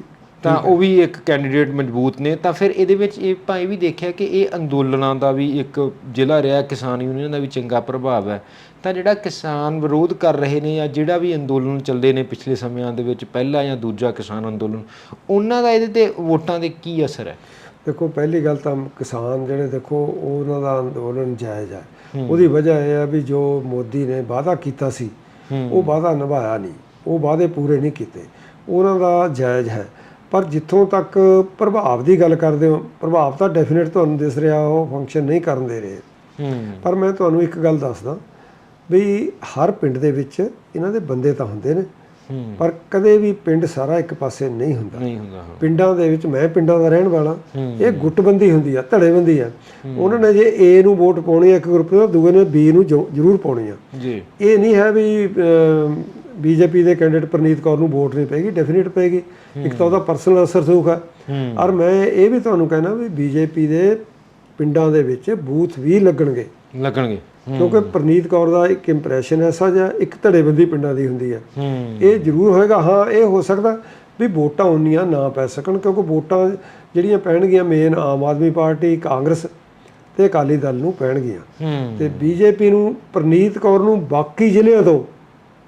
ਤਾਂ ਉਹ ਵੀ ਇੱਕ ਕੈਂਡੀਡੇਟ ਮਜ਼ਬੂਤ ਨੇ। ਤਾਂ ਫਿਰ ਇਹਦੇ ਵਿੱਚ ਇਹ ਇਹ ਵੀ ਦੇਖਿਆ ਕਿ ਇਹ ਅੰਦੋਲਨਾਂ ਦਾ ਵੀ ਇੱਕ ਜ਼ਿਲ੍ਹਾ ਰਿਹਾ ਕਿਸਾਨ ਯੂਨੀਅਨ ਦਾ ਵੀ ਚੰਗਾ ਪ੍ਰਭਾਵ ਹੈ। ਤਾਂ ਜਿਹੜਾ ਕਿਸਾਨ ਵਿਰੋਧ ਕਰ ਰਹੇ ਨੇ ਜਾਂ ਜਿਹੜਾ ਵੀ ਅੰਦੋਲਨ ਚੱਲਦੇ ਨੇ ਪਿਛਲੇ ਸਮਿਆਂ ਦੇ ਵਿੱਚ ਪਹਿਲਾ ਜਾਂ ਦੂਜਾ ਕਿਸਾਨ ਅੰਦੋਲਨ ਉਹਨਾਂ ਦਾ ਇਹਦੇ ਤੇ ਵੋਟਾਂ ਦੇ ਕੀ ਅਸਰ ਹੈ? ਦੇਖੋ ਪਹਿਲੀ ਗੱਲ ਤਾਂ ਕਿਸਾਨ ਜਿਹੜੇ ਦੇਖੋ ਉਹਨਾਂ ਦਾ ਅੰਦੋਲਨ ਜਾਇਜ਼ ਹੈ। ਉਹਦੀ ਵਜ੍ਹਾ ਇਹ ਹੈ ਵੀ ਜੋ ਮੋਦੀ ਨੇ ਵਾਅਦਾ ਕੀਤਾ ਸੀ ਉਹ ਵਾਅਦਾ ਨਿਭਾਇਆ ਨਹੀਂ। ਉਹ ਵਾਅਦੇ ਪੂਰੇ ਨਹੀਂ ਕੀਤੇ। ਉਹਨਾਂ ਦਾ ਜਾਇਜ਼ ਹੈ। ਪਰ ਜਿੱਥੋਂ ਤੱਕ ਪ੍ਰਭਾਵ ਦੀ ਗੱਲ ਕਰਦੇ ਹੋ ਪ੍ਰਭਾਵ ਤਾਂ ਡੈਫੀਨਿਟ ਤੁਹਾਨੂੰ ਦਿਸ ਰਿਹਾ ਉਹ ਫੰਕਸ਼ਨ ਨਹੀਂ ਕਰਨ ਦੇ ਰਹੇ। ਪਰ ਮੈਂ ਤੁਹਾਨੂੰ ਇੱਕ ਗੱਲ ਦੱਸਦਾ ਵੀ ਹਰ ਪਿੰਡ ਦੇ ਵਿੱਚ ਇਹਨਾਂ ਦੇ ਬੰਦੇ ਤਾਂ ਹੁੰਦੇ ਨੇ ਪਰ ਕਦੇ ਵੀ ਪਿੰਡ ਸਾਰਾ ਇੱਕ ਪਾਸੇ ਨਹੀਂ ਹੁੰਦਾ। ਨਹੀਂ ਹੁੰਦਾ ਪਿੰਡਾਂ ਦੇ ਵਿੱਚ ਮੈਂ ਪਿੰਡਾਂ ਦਾ ਰਹਿਣ ਵਾਲਾ। ਇਹ ਗੁੱਟਬੰਦੀ ਹੁੰਦੀ ਆ ਧੜੇਬੰਦੀ ਆ। ਉਹਨਾਂ ਨੇ ਜੇ ਏ ਨੂੰ ਵੋਟ ਪਾਉਣੀ ਆ ਇੱਕ ਗਰੁੱਪ ਨੂੰ ਦੂਏ ਨੇ ਬੀ ਨੂੰ ਜ਼ਰੂਰ ਪਾਉਣੀ ਆ। ਜੀ। ਇਹ ਨਹੀਂ ਹੈ ਵੀ ਬੀਜੇਪੀ ਦੇ ਕੈਂਡੀਡੇਟ ਪ੍ਰਨੀਤ ਕੌਰ ਨੂੰ ਵੋਟ ਨਹੀਂ ਪੈਗੀ ਡੈਫੀਨਿਟ ਪੈਗੀ ਇੱਕ ਤਾਂ ਉਹਦਾ ਪਰਸਨਲ ਅਸਰ ਸੂਖ ਹੈ। ਔਰ ਮੈਂ ਇਹ ਵੀ ਤੁਹਾਨੂੰ ਕਹਿਣਾ ਵੀ ਬੀਜੇਪੀ ਦੇ ਪਿੰਡਾਂ ਦੇ ਵਿੱਚ ਬੂਥ ਵੀ ਲੱਗਣਗੇ। ਲੱਗਣਗੇ। ਕਿਉਂਕਿ ਪ੍ਰਨੀਤ ਕੌਰ ਦਾ ਇੱਕ ਇੰਪ੍ਰੈਸ਼ਨ ਐਸਾ ਜਿਹਾ ਇੱਕ ਧੜੇਬੰਦੀ ਪਿੰਡਾਂ ਦੀ ਹੁੰਦੀ ਹੈ। ਇਹ ਜ਼ਰੂਰ ਹੋਏਗਾ। ਹਾਂ ਇਹ ਹੋ ਸਕਦਾ ਵੀ ਵੋਟਾਂ ਉਨੀਆਂ ਨਾ ਪੈ ਸਕਣ ਕਿਉਂਕਿ ਵੋਟਾਂ ਜਿਹੜੀਆਂ ਪੈਣਗੀਆਂ ਮੇਨ ਆਮ ਆਦਮੀ ਪਾਰਟੀ ਕਾਂਗਰਸ ਤੇ ਅਕਾਲੀ ਦਲ ਨੂੰ ਪੈਣਗੀਆਂ। ਤੇ ਬੀਜੇਪੀ ਨੂੰ ਪ੍ਰਨੀਤ ਕੌਰ ਨੂੰ ਬਾਕੀ ਜ਼ਿਲ੍ਹਿਆਂ ਤੋਂ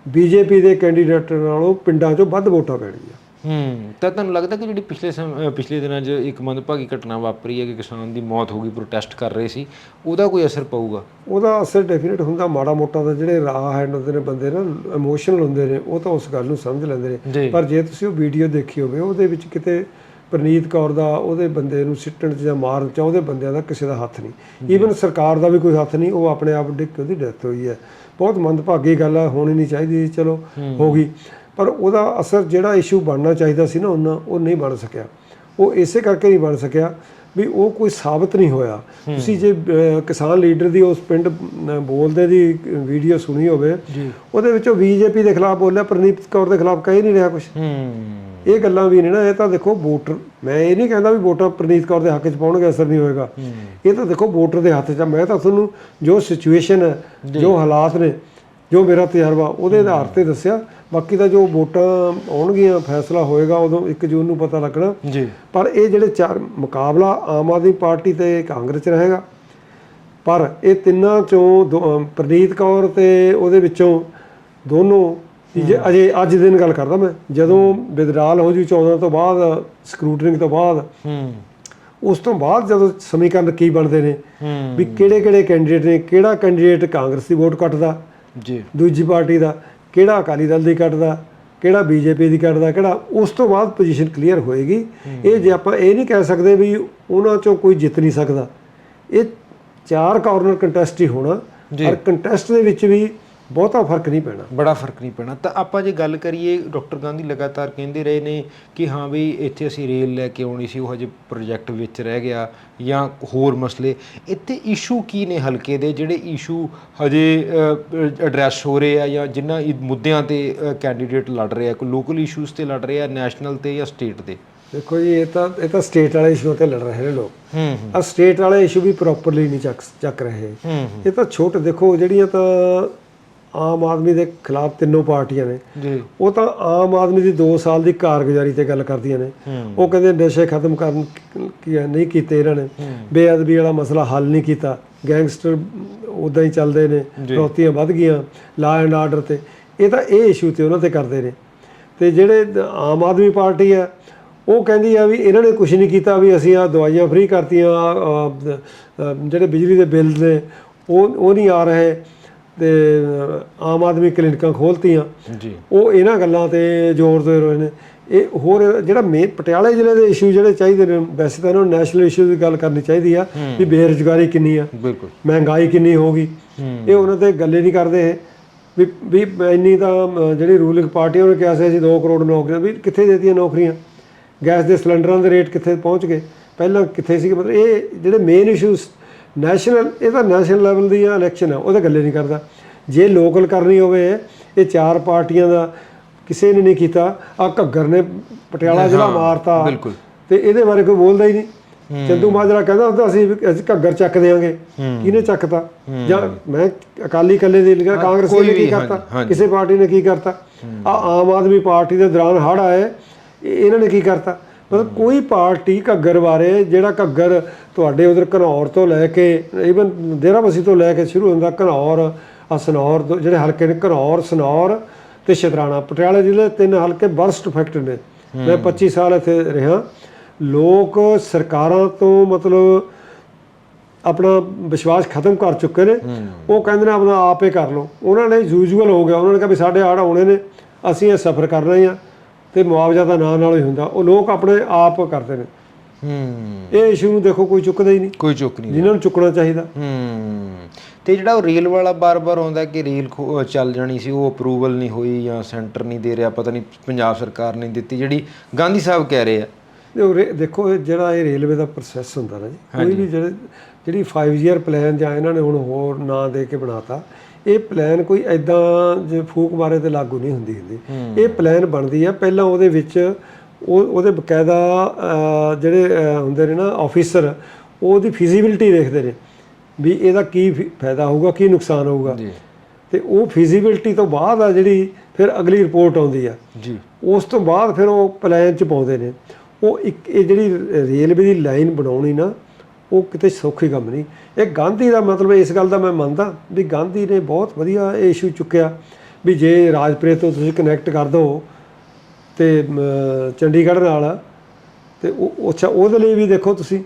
ਬੀਜੇਪੀ ਦੇ ਕੈਂਡੀਡੇਟ ਨਾਲੋਂ ਪਿੰਡਾਂ 'ਚੋਂ ਵੱਧ ਵੋਟਾਂ ਪੈਣਗੀਆਂ। ਹੂੰ ਤਾਂ ਤੁਹਾਨੂੰ ਲੱਗਦਾ ਕਿ ਜਿਹੜੀ ਪਿਛਲੇ ਸਮ- ਪਿਛਲੇ ਦਿਨਾਂ 'ਚ ਇੱਕ ਮੰਦਭਾਗੀ ਘਟਨਾ ਵਾਪਰੀ ਹੈ ਕਿ ਕਿਸਾਨ ਦੀ ਮੌਤ ਹੋ ਗਈ ਪ੍ਰੋਟੈਸਟ ਕਰ ਰਹੇ ਸੀ ਉਹਦਾ ਕੋਈ ਅਸਰ ਪਊਗਾ? ਉਹਦਾ ਅਸਰ ਡੈਫੀਨਿਟ ਹੁੰਦਾ ਮਾੜਾ ਮੋਟਾ ਦਾ ਜਿਹੜੇ ਰਾਹ ਹੈਂਡ ਹੁੰਦੇ ਨੇ ਬੰਦੇ ਨਾ ਇਮੋਸ਼ਨਲ ਹੁੰਦੇ ਨੇ ਉਹ ਤਾਂ ਉਸ ਗੱਲ ਨੂੰ ਸਮਝ ਲੈਂਦੇ ਨੇ। ਪਰ ਜੇ ਤੁਸੀਂ ਉਹ ਵੀਡੀਓ ਦੇਖੀ ਹੋਵੇ ਉਹਦੇ ਵਿੱਚ ਕਿਤੇ ਪ੍ਰਨੀਤ ਕੌਰ ਦਾ ਉਹਦੇ ਬੰਦੇ ਨੂੰ ਸਿੱਟਣ 'ਚ ਜਾਂ ਮਾਰਨ 'ਚ ਉਹਦੇ ਬੰਦਿਆਂ ਦਾ ਕਿਸੇ ਦਾ ਹੱਥ ਨਹੀਂ। ਈਵਨ ਸਰਕਾਰ ਦਾ ਵੀ ਕੋਈ ਹੱਥ ਨਹੀਂ ਉਹ ਆਪਣੇ ਆਪ ਡਿੱਗ ਕੇ ਉਹਦੀ ਡੈਥ ਹੋਈ ਹੈ। ਬਹੁਤ ਮੰਦਭਾਗੀ ਗੱਲ ਹੈ ਹੋਣੀ ਨਹੀਂ ਚਾਹੀਦੀ ਚਲੋ ਹੋ। ਗਈ। ਪਰ ਉਹਦਾ ਅਸਰ ਜਿਹੜਾ ਇਸ਼ੂ ਬਣਨਾ ਚਾਹੀਦਾ ਸੀ ਨਾ ਉਹਨਾਂ ਉਹ ਨਹੀਂ ਬਣ ਸਕਿਆ। ਉਹ ਇਸੇ ਕਰਕੇ ਨਹੀਂ ਬਣ ਸਕਿਆ ਵੀ ਉਹ ਕੋਈ ਸਾਬਤ ਨਹੀਂ ਹੋਇਆ। ਤੁਸੀਂ ਜੇ ਅਹ, ਕਿਸਾਨ ਲੀਡਰ ਦੀ ਉਸ ਪਿੰਡ ਬੋਲਦੇ ਦੀ ਵੀਡੀਓ ਸੁਣੀ ਹੋਵੇ ਉਹਦੇ ਵਿੱਚੋਂ ਬੀਜੇਪੀ ਦੇ ਖਿਲਾਫ ਬੋਲਿਆ ਪ੍ਰਨੀਤ ਕੌਰ ਦੇ ਖਿਲਾਫ ਕਹਿ ਨਹੀਂ ਰਿਹਾ ਕੁਝ ਹੂੰ। ਇਹ ਗੱਲਾਂ ਵੀ ਨੇ ਨਾ ਇਹ ਤਾਂ ਦੇਖੋ ਵੋਟਰ ਮੈਂ ਇਹ ਨਹੀਂ ਕਹਿੰਦਾ ਵੀ ਵੋਟਾਂ ਪ੍ਰਨੀਤ ਕੌਰ ਦੇ ਹੱਕ 'ਚ ਪਾਉਣਗੇ ਅਸਰ ਨਹੀਂ ਹੋਏਗਾ। ਇਹ ਤਾਂ ਦੇਖੋ ਵੋਟਰ ਦੇ ਹੱਥ 'ਚ। ਮੈਂ ਤਾਂ ਤੁਹਾਨੂੰ ਜੋ ਸਿਚੁਏਸ਼ਨ ਹੈ ਜੋ। ਹਾਲਾਤ ਨੇ ਜੋ ਮੇਰਾ ਤਜਰਬਾ ਉਹਦੇ ਆਧਾਰ ਤੇ ਦੱਸਿਆ। ਬਾਕੀ ਤਾਂ ਜੋ ਵੋਟਾਂ ਆਉਣਗੀਆਂ ਫੈਸਲਾ ਹੋਏਗਾ ਉਦੋਂ 1 ਜੂਨ ਨੂੰ ਪਤਾ ਲੱਗਣਾ। ਜੀ। ਪਰ ਇਹ ਜਿਹੜੇ ਚਾਰ ਮੁਕਾਬਲਾ ਆਮ ਆਦਮੀ ਪਾਰਟੀ ਤੇ ਕਾਂਗਰਸ 'ਚ ਰਹੇਗਾ। ਪਰ ਇਹ ਤਿੰਨਾਂ ਚੋਂ ਦੋ- ਪ੍ਰਨੀਤ ਕੌਰ ਤੇ ਉਹਦੇ ਵਿੱਚੋਂ ਦੋਨੋਂ ਜੇ ਅਜੇ ਅੱਜ ਦਿਨ ਗੱਲ ਕਰਦਾ ਮੈਂ ਜਦੋਂ ਵਿਦਰਾਲ ਹੋ ਜੂ 14 ਤੋਂ ਬਾਅਦ ਸਕਰੂਟਨਿੰਗ ਤੋਂ ਬਾਅਦ ਹੂੰ। ਉਸ ਤੋਂ ਬਾਅਦ ਜਦੋਂ ਸਮੀਕਰਨ ਕੀ ਬਣਦੇ ਨੇ ਵੀ ਕਿਹੜੇ ਕਿਹੜੇ ਕੈਂਡੀਡੇਟ ਨੇ ਕਿਹੜਾ ਕੈਂਡੀਡੇਟ ਕਾਂਗਰਸ ਦੀ ਵੋਟ ਕੱਟਦਾ ਜੀ। ਦੂਜੀ ਪਾਰਟੀ ਦਾ ਕਿਹੜਾ ਅਕਾਲੀ ਦਲ ਦੀ ਕੱਟਦਾ ਕਿਹੜਾ ਬੀਜੇਪੀ ਦੀ ਕੱਟਦਾ ਕਿਹੜਾ ਉਸ ਤੋਂ ਬਾਅਦ ਪੋਜੀਸ਼ਨ ਕਲੀਅਰ ਹੋਏਗੀ। ਇਹ ਜੇ ਆਪਾਂ ਇਹ ਨਹੀਂ ਕਹਿ ਸਕਦੇ ਵੀ ਉਹਨਾਂ ਚੋਂ ਕੋਈ ਜਿੱਤ ਨਹੀਂ ਸਕਦਾ ਇਹ ਚਾਰ ਕਾਰਨਰ ਕੰਟੈਸਟ ਹੀ ਹੋਣਾ ਔਰ ਕੰਟੈਸਟ ਦੇ ਵਿੱਚ ਵੀ ਬਹੁਤਾ ਫ਼ਰਕ ਨਹੀਂ ਪੈਣਾ। ਬੜਾ ਫ਼ਰਕ ਨਹੀਂ ਪੈਣਾ। ਤਾਂ ਆਪਾਂ ਜੇ ਗੱਲ ਕਰੀਏ ਡਾਕਟਰ ਗਾਂਧੀ ਲਗਾਤਾਰ ਕਹਿੰਦੇ ਰਹੇ ਨੇ ਕਿ ਹਾਂ ਵੀ ਇੱਥੇ ਅਸੀਂ ਰੇਲ ਲੈ ਕੇ ਆਉਣੀ ਸੀ ਉਹ ਹਜੇ ਪ੍ਰੋਜੈਕਟ ਵਿੱਚ ਰਹਿ ਗਿਆ ਜਾਂ ਹੋਰ ਮਸਲੇ। ਇੱਥੇ ਇਸ਼ੂ ਕੀ ਨੇ ਹਲਕੇ ਦੇ ਜਿਹੜੇ ਇਸ਼ੂ ਹਜੇ ਐਡਰੈਸ ਹੋ ਰਹੇ ਆ ਜਾਂ ਜਿਨ੍ਹਾਂ ਮੁੱਦਿਆਂ ਤੇ ਕੈਂਡੀਡੇਟ ਲੜ ਰਹੇ ਆ? ਕੋਈ ਲੋਕਲ ਇਸ਼ੂਜ਼ ਤੇ ਲੜ ਰਹੇ ਆ ਨੈਸ਼ਨਲ ਤੇ ਜਾਂ ਸਟੇਟ ਤੇ? ਦੇਖੋ ਜੀ ਇਹ ਤਾਂ ਇਹ ਤਾਂ ਸਟੇਟ ਵਾਲੇ ਇਸ਼ੂ ਤੇ ਲੜ ਰਹੇ ਨੇ ਲੋਕ। ਹੂੰ ਆ ਸਟੇਟ ਵਾਲੇ ਇਸ਼ੂ ਵੀ ਪ੍ਰੋਪਰਲੀ ਨਹੀਂ ਚੱਕ ਚੱਕ ਰਹੇ। ਇਹ ਤਾਂ ਛੋਟੇ ਦੇਖੋ ਜਿਹੜੀਆਂ ਤਾਂ ਆਮ ਆਦਮੀ ਦੇ ਖਿਲਾਫ ਤਿੰਨੋਂ ਪਾਰਟੀਆਂ ਨੇ। ਜੀ। ਉਹ ਤਾਂ ਆਮ ਆਦਮੀ ਦੀ 2 ਸਾਲ ਦੀ ਕਾਰਗੁਜ਼ਾਰੀ ਤੇ ਗੱਲ ਕਰਦੀਆਂ ਨੇ। ਉਹ ਕਹਿੰਦੇ ਨਸ਼ੇ ਖਤਮ ਕਰਨ ਕੀ ਨਹੀਂ ਕੀਤੇ ਇਹਨਾਂ ਨੇ। ਬੇਅਦਬੀ ਵਾਲਾ ਮਸਲਾ ਹੱਲ ਨਹੀਂ ਕੀਤਾ। ਗੈਂਗਸਟਰ ਉਦਾਂ ਹੀ ਚੱਲਦੇ ਨੇ ਰੋਤੀਆਂ ਵੱਧ ਗਈਆਂ ਲਾ ਐਂਡ ਆਰਡਰ ਤੇ। ਇਹ ਤਾਂ ਇਹ ਇਸ਼ੂ ਤੇ ਉਹਨਾਂ ਤੇ ਕਰਦੇ ਨੇ। ਤੇ ਜਿਹੜੇ ਆਮ ਆਦਮੀ ਪਾਰਟੀ ਆ ਉਹ ਕਹਿੰਦੀ ਆ ਵੀ ਇਹਨਾਂ ਨੇ ਕੁਝ ਨਹੀਂ ਕੀਤਾ ਵੀ ਅਸੀਂ ਆ ਦਵਾਈਆਂ ਫ੍ਰੀ ਕਰਤੀਆਂ ਜਿਹੜੇ ਬਿਜਲੀ ਦੇ ਬਿੱਲ ਨੇ ਉਹ ਉਹ ਨਹੀਂ ਆ ਰਹੇ। ਤੇ ਆਮ ਆਦਮੀ ਕਲੀਨਿਕਾਂ ਖੋਲਤੀਆਂ। ਜੀ। ਉਹ ਇਹਨਾਂ ਗੱਲਾਂ ਤੇ ਜ਼ੋਰ ਦੇ ਰਹੇ ਨੇ। ਇਹ ਹੋਰ ਜਿਹੜਾ ਮੇ ਪਟਿਆਲੇ ਜ਼ਿਲ੍ਹੇ ਦੇ ਇਸ਼ੂ ਜਿਹੜੇ ਚਾਹੀਦੇ ਨੇ ਵੈਸੇ ਤਾਂ ਇਹਨਾਂ ਨੂੰ ਨੈਸ਼ਨਲ ਇਸ਼ੂ ਦੀ ਗੱਲ ਕਰਨੀ ਚਾਹੀਦੀ ਆ ਵੀ ਬੇਰੁਜ਼ਗਾਰੀ ਕਿੰਨੀ ਆ ਬਿਲਕੁਲ। ਮਹਿੰਗਾਈ ਕਿੰਨੀ ਹੋ ਗਈ। ਇਹ ਉਹਨਾਂ ਤੇ ਗੱਲੇ ਨਹੀਂ ਕਰਦੇ ਇਹ। ਵੀ ਵੀ ਇੰਨੀ ਤਾਂ ਜਿਹੜੀ ਰੂਲਿੰਗ ਪਾਰਟੀ ਉਹਨੇ ਕਿਹਾ ਸੀ ਅਸੀਂ 2 ਕਰੋੜ ਨੌਕਰੀਆਂ ਵੀ ਕਿੱਥੇ ਦੇਤੀਆਂ ਨੌਕਰੀਆਂ? ਗੈਸ ਦੇ ਸਿਲੰਡਰਾਂ ਦੇ ਰੇਟ ਕਿੱਥੇ ਪਹੁੰਚ ਗਏ? ਪਹਿਲਾਂ ਕਿੱਥੇ ਸੀ ਮਤਲਬ ਇਹ ਜਿਹੜੇ ਮੇਨ ਇਸ਼ੂਸ ਨੈਸ਼ਨਲ ਇਹ ਤਾਂ ਨੈਸ਼ਨਲ ਲੈਵਲ ਦੀ ਇਲੈਕਸ਼ਨ ਆ ਉਹਦਾ ਗੱਲੇ ਨਹੀਂ ਕਰਦਾ। ਜੇ ਲੋਕਲ ਕਰਨੀ ਹੋਵੇ ਇਹ ਚਾਰ ਪਾਰਟੀਆਂ ਦਾ ਕਿਸੇ ਨੇ ਨਹੀਂ ਕੀਤਾ। ਆ ਘੱਗਰ ਨੇ ਪਟਿਆਲਾ ਜ਼ਿਲ੍ਹਾ ਮਾਰਤਾ ਬਿਲਕੁਲ। ਤੇ ਇਹਦੇ ਬਾਰੇ ਕੋਈ ਬੋਲਦਾ ਹੀ ਨਹੀਂ। ਚੰਦੂ ਮਾਜਰਾ ਕਹਿੰਦਾ ਹੁੰਦਾ ਅਸੀਂ ਘੱਗਰ ਚੱਕ ਦੇਾਂਗੇ ਕਿਹਨੇ ਚੱਕਤਾ? ਜਾਂ ਮੈਂ ਅਕਾਲੀ ਕੱਲੇ ਦੇ ਲਿਆ ਕਾਂਗਰਸ ਨੇ ਕੀ ਕਰਤਾ? ਕਿਸੇ ਪਾਰਟੀ ਨੇ ਕੀ ਕਰਤਾ? ਆ ਆਮ ਆਦਮੀ ਪਾਰਟੀ ਦੇ ਦੌਰਾਨ ਹੜ ਆਏ। ਇਹ- ਇਹਨਾਂ ਨੇ ਕੀ ਕਰਤਾ? ਮਤਲਬ ਕੋਈ ਪਾਰਟੀ ਘੱਗਰ ਬਾਰੇ ਜਿਹੜਾ ਘੱਗਰ ਤੁਹਾਡੇ ਉਧਰ ਘਨੌਰ ਤੋਂ ਲੈ ਕੇ ਇਵਨ ਡੇਰਾਬੱਸੀ ਤੋਂ ਲੈ ਕੇ ਸ਼ੁਰੂ ਹੁੰਦਾ ਘਨੌਰ ਆ ਸਨੌਰ ਤੋਂ ਜਿਹੜੇ ਹਲਕੇ ਨੇ ਘਨੌਰ ਸਨੌਰ ਤੇ ਸ਼ਤਰਾਣਾ ਪਟਿਆਲੇ ਜ਼ਿਲ੍ਹੇ ਤਿੰਨ ਹਲਕੇ ਬਰਸਟ ਇਫੈਕਟਡ ਨੇ। ਮੈਂ 25 ਸਾਲ ਇੱਥੇ ਰਿਹਾ। ਲੋਕ ਸਰਕਾਰਾਂ ਤੋਂ ਮਤਲਬ ਆਪਣਾ ਵਿਸ਼ਵਾਸ ਖਤਮ ਕਰ ਚੁੱਕੇ ਨੇ। ਉਹ ਕਹਿੰਦੇ ਨੇ ਆਪਣਾ ਆਪੇ ਕਰ ਲਓ। ਉਹਨਾਂ ਨੇ ਯੂਜੂਅਲ ਹੋ ਗਿਆ। ਉਹਨਾਂ ਨੇ ਕਿਹਾ ਵੀ ਸਾਡੇ ਹੜ੍ਹ ਆਉਣੇ ਨੇ। ਅਸੀਂ ਇਹ ਸਫਰ ਕਰਨਾ ਹੀ। ਆ ਤੇ ਮੁਆਵਜ਼ਾ ਤਾਂ ਨਾਂ ਨਾਲ ਹੀ ਹੁੰਦਾ। ਉਹ ਲੋਕ ਆਪਣੇ ਆਪ ਕਰਦੇ ਨੇ। ਹੂੰ। ਇਹ ਇਸ਼ੂ ਨੂੰ ਦੇਖੋ ਕੋਈ ਚੁੱਕਦਾ ਹੀ ਨਹੀਂ। ਕੋਈ ਚੁੱਕ ਨਹੀਂ ਜਿਨ੍ਹਾਂ ਨੂੰ ਚੁੱਕਣਾ ਚਾਹੀਦਾ। ਹੂੰ। ਤੇ ਜਿਹੜਾ ਉਹ ਰੇਲ ਵਾਲਾ ਬਾਰ-ਬਾਰ ਆਉਂਦਾ ਕਿ ਰੇਲ ਚੱਲ ਜਾਣੀ ਸੀ ਉਹ ਅਪਰੂਵਲ ਨਹੀਂ ਹੋਈ ਜਾਂ ਸੈਂਟਰ ਨਹੀਂ ਦੇ ਰਿਹਾ ਪਤਾ ਨਹੀਂ ਪੰਜਾਬ ਸਰਕਾਰ ਨੇ ਦਿੱਤੀ ਜਿਹੜੀ ਗਾਂਧੀ ਸਾਹਿਬ ਕਹਿ ਰਹੇ ਆ। ਦੇਖੋ ਇਹ ਜਿਹੜਾ ਇਹ ਰੇਲਵੇ ਦਾ ਪ੍ਰੋਸੈਸ ਹੁੰਦਾ ਨਾ ਜੀ ਕੋਈ ਵੀ ਜਿਹੜੇ ਜਿਹੜੀ 5 ਇਅਰ ਪਲਾਨ ਜਾਂ ਇਹਨਾਂ ਨੇ ਹੁਣ ਹੋਰ ਨਾਂ ਦੇ ਕੇ ਬਣਾਤਾ ਇਹ ਪਲਾਨ ਕੋਈ ਐਦਾਂ ਜੇ ਫੂਕ ਮਾਰੇ ਤੇ ਲਾਗੂ ਨਹੀਂ ਹੁੰਦੀ ਹੁੰਦੀ। ਇਹ ਪਲਾਨ ਬਣਦੀ ਆ। ਪਹਿਲਾਂ ਉਹਦੇ ਵਿੱਚ ਉਹ ਉਹਦੇ ਬਕਾਇਦਾ ਜਿਹੜੇ ਹੁੰਦੇ ਨੇ ਨਾ ਆਫੀਸਰ ਉਹਦੀ ਫਿਜ਼ੀਬਿਲਿਟੀ ਦੇਖਦੇ ਨੇ ਵੀ ਇਹਦਾ ਕੀ ਫਾਇਦਾ ਹੋਊਗਾ ਕੀ ਨੁਕਸਾਨ ਹੋਊਗਾ। ਤੇ ਉਹ ਫਿਜ਼ੀਬਿਲਿਟੀ ਤੋਂ ਬਾਅਦ ਆ ਜਿਹੜੀ ਫਿਰ ਅਗਲੀ ਰਿਪੋਰਟ ਆਉਂਦੀ ਆ। ਜੀ। ਉਸ ਤੋਂ ਬਾਅਦ ਫਿਰ ਉਹ ਪਲਾਨ ਚ ਪਾਉਂਦੇ ਨੇ। ਉਹ ਇੱਕ ਇਹ ਜਿਹੜੀ ਰੇਲਵੇ ਦੀ ਲਾਈਨ ਬਣਾਉਣੀ ਨਾ ਉਹ ਕਿਤੇ ਸੌਖੀ ਕੰਮ ਨਹੀਂ। ਇਹ ਗਾਂਧੀ ਦਾ ਮਤਲਬ ਇਸ ਗੱਲ ਦਾ ਮੈਂ ਮੰਨਦਾ ਵੀ ਗਾਂਧੀ ਨੇ ਬਹੁਤ ਵਧੀਆ ਇਹ ਇਸ਼ੂ ਚੁੱਕਿਆ ਵੀ ਜੇ ਰਾਜਪੁਰੇ ਤੋਂ ਤੁਸੀਂ ਕਨੈਕਟ ਕਰ ਦਿਓ ਤੇ ਚੰਡੀਗੜ੍ਹ ਨਾਲ ਤੇ ਉਹ ਅੱਛਾ ਉਹਦੇ ਲਈ ਵੀ ਦੇਖੋ ਤੁਸੀਂ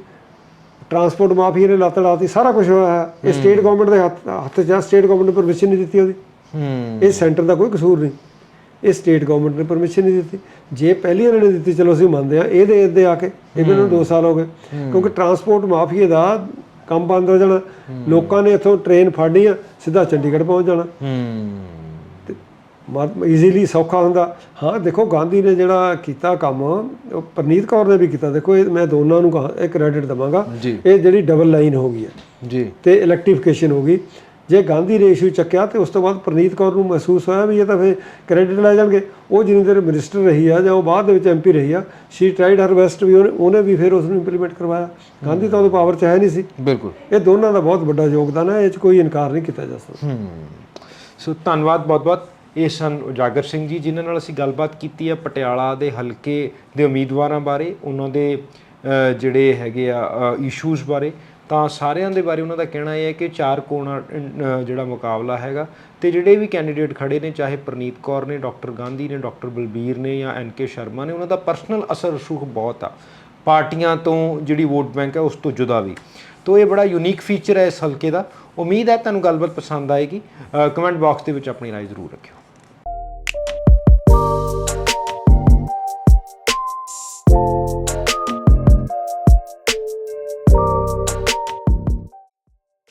ਟਰਾਂਸਪੋਰਟ ਮਾਫੀਆ ਨੇ ਲੱਤ ਲਾਤੀ ਸਾਰਾ ਕੁਝ ਹੋਇਆ ਹੈ। ਇਹ ਸਟੇਟ ਗਵਰਨਮੈਂਟ ਦੇ ਹੱਥ ਆ ਸਟੇਟ ਗਵਰਨਮੈਂਟ ਨੇ ਪਰਮਿਸ਼ਨ ਨਹੀਂ ਦਿੱਤੀ ਉਹਦੀ। ਹੂੰ। ਇਹ ਸੈਂਟਰ ਦਾ ਕੋਈ ਕਸੂਰ ਨਹੀਂ। ਇਹ ਸਟੇਟ ਗਵਰਨਮੈਂਟ ਨੇ ਪਰਮਿਸ਼ਨ ਨਹੀਂ ਦਿੱਤੀ। ਜੇ ਪਹਿਲੀ ਇਹਨਾਂ ਨੇ ਦਿੱਤੀ ਚਲੋ ਅਸੀਂ ਮੰਨਦੇ ਆ ਇਹ ਦੇ ਦੇ ਆ ਕੇ ਇਹਨਾਂ ਨੂੰ 2 ਸਾਲ ਹੋ ਗਏ। ਕਿਉਂਕਿ ਟਰਾਂਸਪੋਰਟ ਮਾਫੀਏ ਦਾ ਕੰਮ ਬੰਦ ਹੋ ਜਾਣਾ। ਲੋਕਾਂ ਨੇ ਇੱਥੋਂ ਟ੍ਰੇਨ ਫੜਨੀ ਆ ਸਿੱਧਾ ਚੰਡੀਗੜ੍ਹ ਪਹੁੰਚ ਜਾਣਾ। ਹੂੰ ਈਜ਼ੀਲੀ ਸੌਖਾ ਹੁੰਦਾ। ਹਾਂ ਦੇਖੋ ਗਾਂਧੀ ਨੇ ਜਿਹੜਾ ਕੀਤਾ ਕੰਮ ਉਹ ਪ੍ਰਨੀਤ ਕੌਰ ਨੇ ਵੀ ਕੀਤਾ। ਦੇਖੋ ਇਹ ਮੈਂ ਦੋਨਾਂ ਨੂੰ ਇਹ ਕ੍ਰੈਡਿਟ ਦਵਾਂਗਾ। ਇਹ ਜਿਹੜੀ ਡਬਲ ਲਾਈਨ ਹੋ ਗਈ ਹੈ। ਜੀ। ਤੇ ਇਲੈਕਟ੍ਰੀਫਿਕੇਸ਼ਨ ਹੋ ਗਈ। ਜੇ ਗਾਂਧੀ ਨੇ ਇਸ਼ੂ ਚੱਕਿਆ ਤੇ ਉਸ ਤੋਂ ਬਾਅਦ ਪ੍ਰਨੀਤ ਕੌਰ ਨੂੰ ਮਹਿਸੂਸ ਹੋਇਆ ਵੀ ਇਹ ਤਾਂ ਫੇ ਕ੍ਰੈਡਿਟ ਲੈ ਜਾਣਗੇ। ਉਹ ਜਿੰਨੀ ਦੇਰ ਮਿਨਿਸਟਰ ਰਹੀ ਆ ਜਾਂ ਉਹ ਬਾਅਦ ਦੇ ਵਿੱਚ ਐਮਪੀ ਰਹੀ ਆ ਸ਼ੀ ਟ੍ਰਾਈਡ ਹਰ ਬੈਸਟ ਵੀ ਉਹਨੇ ਵੀ ਫਿਰ ਉਸ ਨੂੰ ਇੰਪਲੀਮੈਂਟ ਕਰਵਾਇਆ। ਗਾਂਧੀ ਤਾਂ ਉਹਦੇ ਪਾਵਰ 'ਚ ਹੈ ਨਹੀਂ ਸੀ। ਬਿਲਕੁਲ। ਇਹ ਦੋਨਾਂ ਦਾ ਬਹੁਤ ਵੱਡਾ ਯੋਗਦਾਨ ਹੈ। ਇਹ 'ਚ ਕੋਈ ਇਨਕਾਰ ਨਹੀਂ ਕੀਤਾ ਜਾ ਸਕਦਾ। ਸੋ ਧੰਨਵਾਦ ਬਹੁਤ-ਬਹੁਤ ਇਹ ਸਨ ਉਜਾਗਰ ਸਿੰਘ ਜੀ ਜਿਨ੍ਹਾਂ ਨਾਲ ਅਸੀਂ ਗੱਲਬਾਤ ਕੀਤੀ ਹੈ ਪਟਿਆਲਾ ਦੇ ਹਲਕੇ ਦੇ ਉਮੀਦਵਾਰਾਂ ਬਾਰੇ ਉਹਨਾਂ ਦੇ ਜਿਹੜੇ ਹੈਗੇ ਆ ਇਸ਼ੂਜ਼ ਬਾਰੇ। ਤਾਂ ਸਾਰਿਆਂ ਦੇ ਬਾਰੇ ਉਹਨਾਂ ਦਾ ਕਹਿਣਾ ਇਹ ਹੈ ਕਿ ਚਾਰ ਕੋਣਾ ਜਿਹੜਾ ਮੁਕਾਬਲਾ ਹੈਗਾ ਤੇ ਜਿਹੜੇ ਵੀ ਕੈਂਡੀਡੇਟ ਖੜੇ ਨੇ, ਚਾਹੇ ਪ੍ਰਨੀਤ ਕੌਰ ਨੇ, ਡਾਕਟਰ ਗਾਂਧੀ ਨੇ, ਡਾਕਟਰ ਬਲਬੀਰ ਨੇ ਜਾਂ ਐਨ ਕੇ ਸ਼ਰਮਾ ਨੇ, ਉਹਨਾਂ ਦਾ ਪਰਸਨਲ ਅਸਰ ਰਸੂਖ ਬਹੁਤ ਆ। ਪਾਰਟੀਆਂ ਤੋਂ ਜਿਹੜੀ ਵੋਟ ਬੈਂਕ ਹੈ, ਉਸ ਤੋਂ ਜੁਦਾ ਵੀ। ਤੋ ਇਹ ਬੜਾ ਯੂਨੀਕ ਫੀਚਰ ਹੈ ਇਸ ਹਲਕੇ ਦਾ। ਉਮੀਦ ਹੈ ਤੁਹਾਨੂੰ ਗੱਲਬਾਤ ਪਸੰਦ ਆਏਗੀ। ਕਮੈਂਟ ਬਾਕਸ ਦੇ ਵਿੱਚ ਆਪਣੀ ਰਾਏ ਜ਼ਰੂਰ ਰੱਖਿਓ।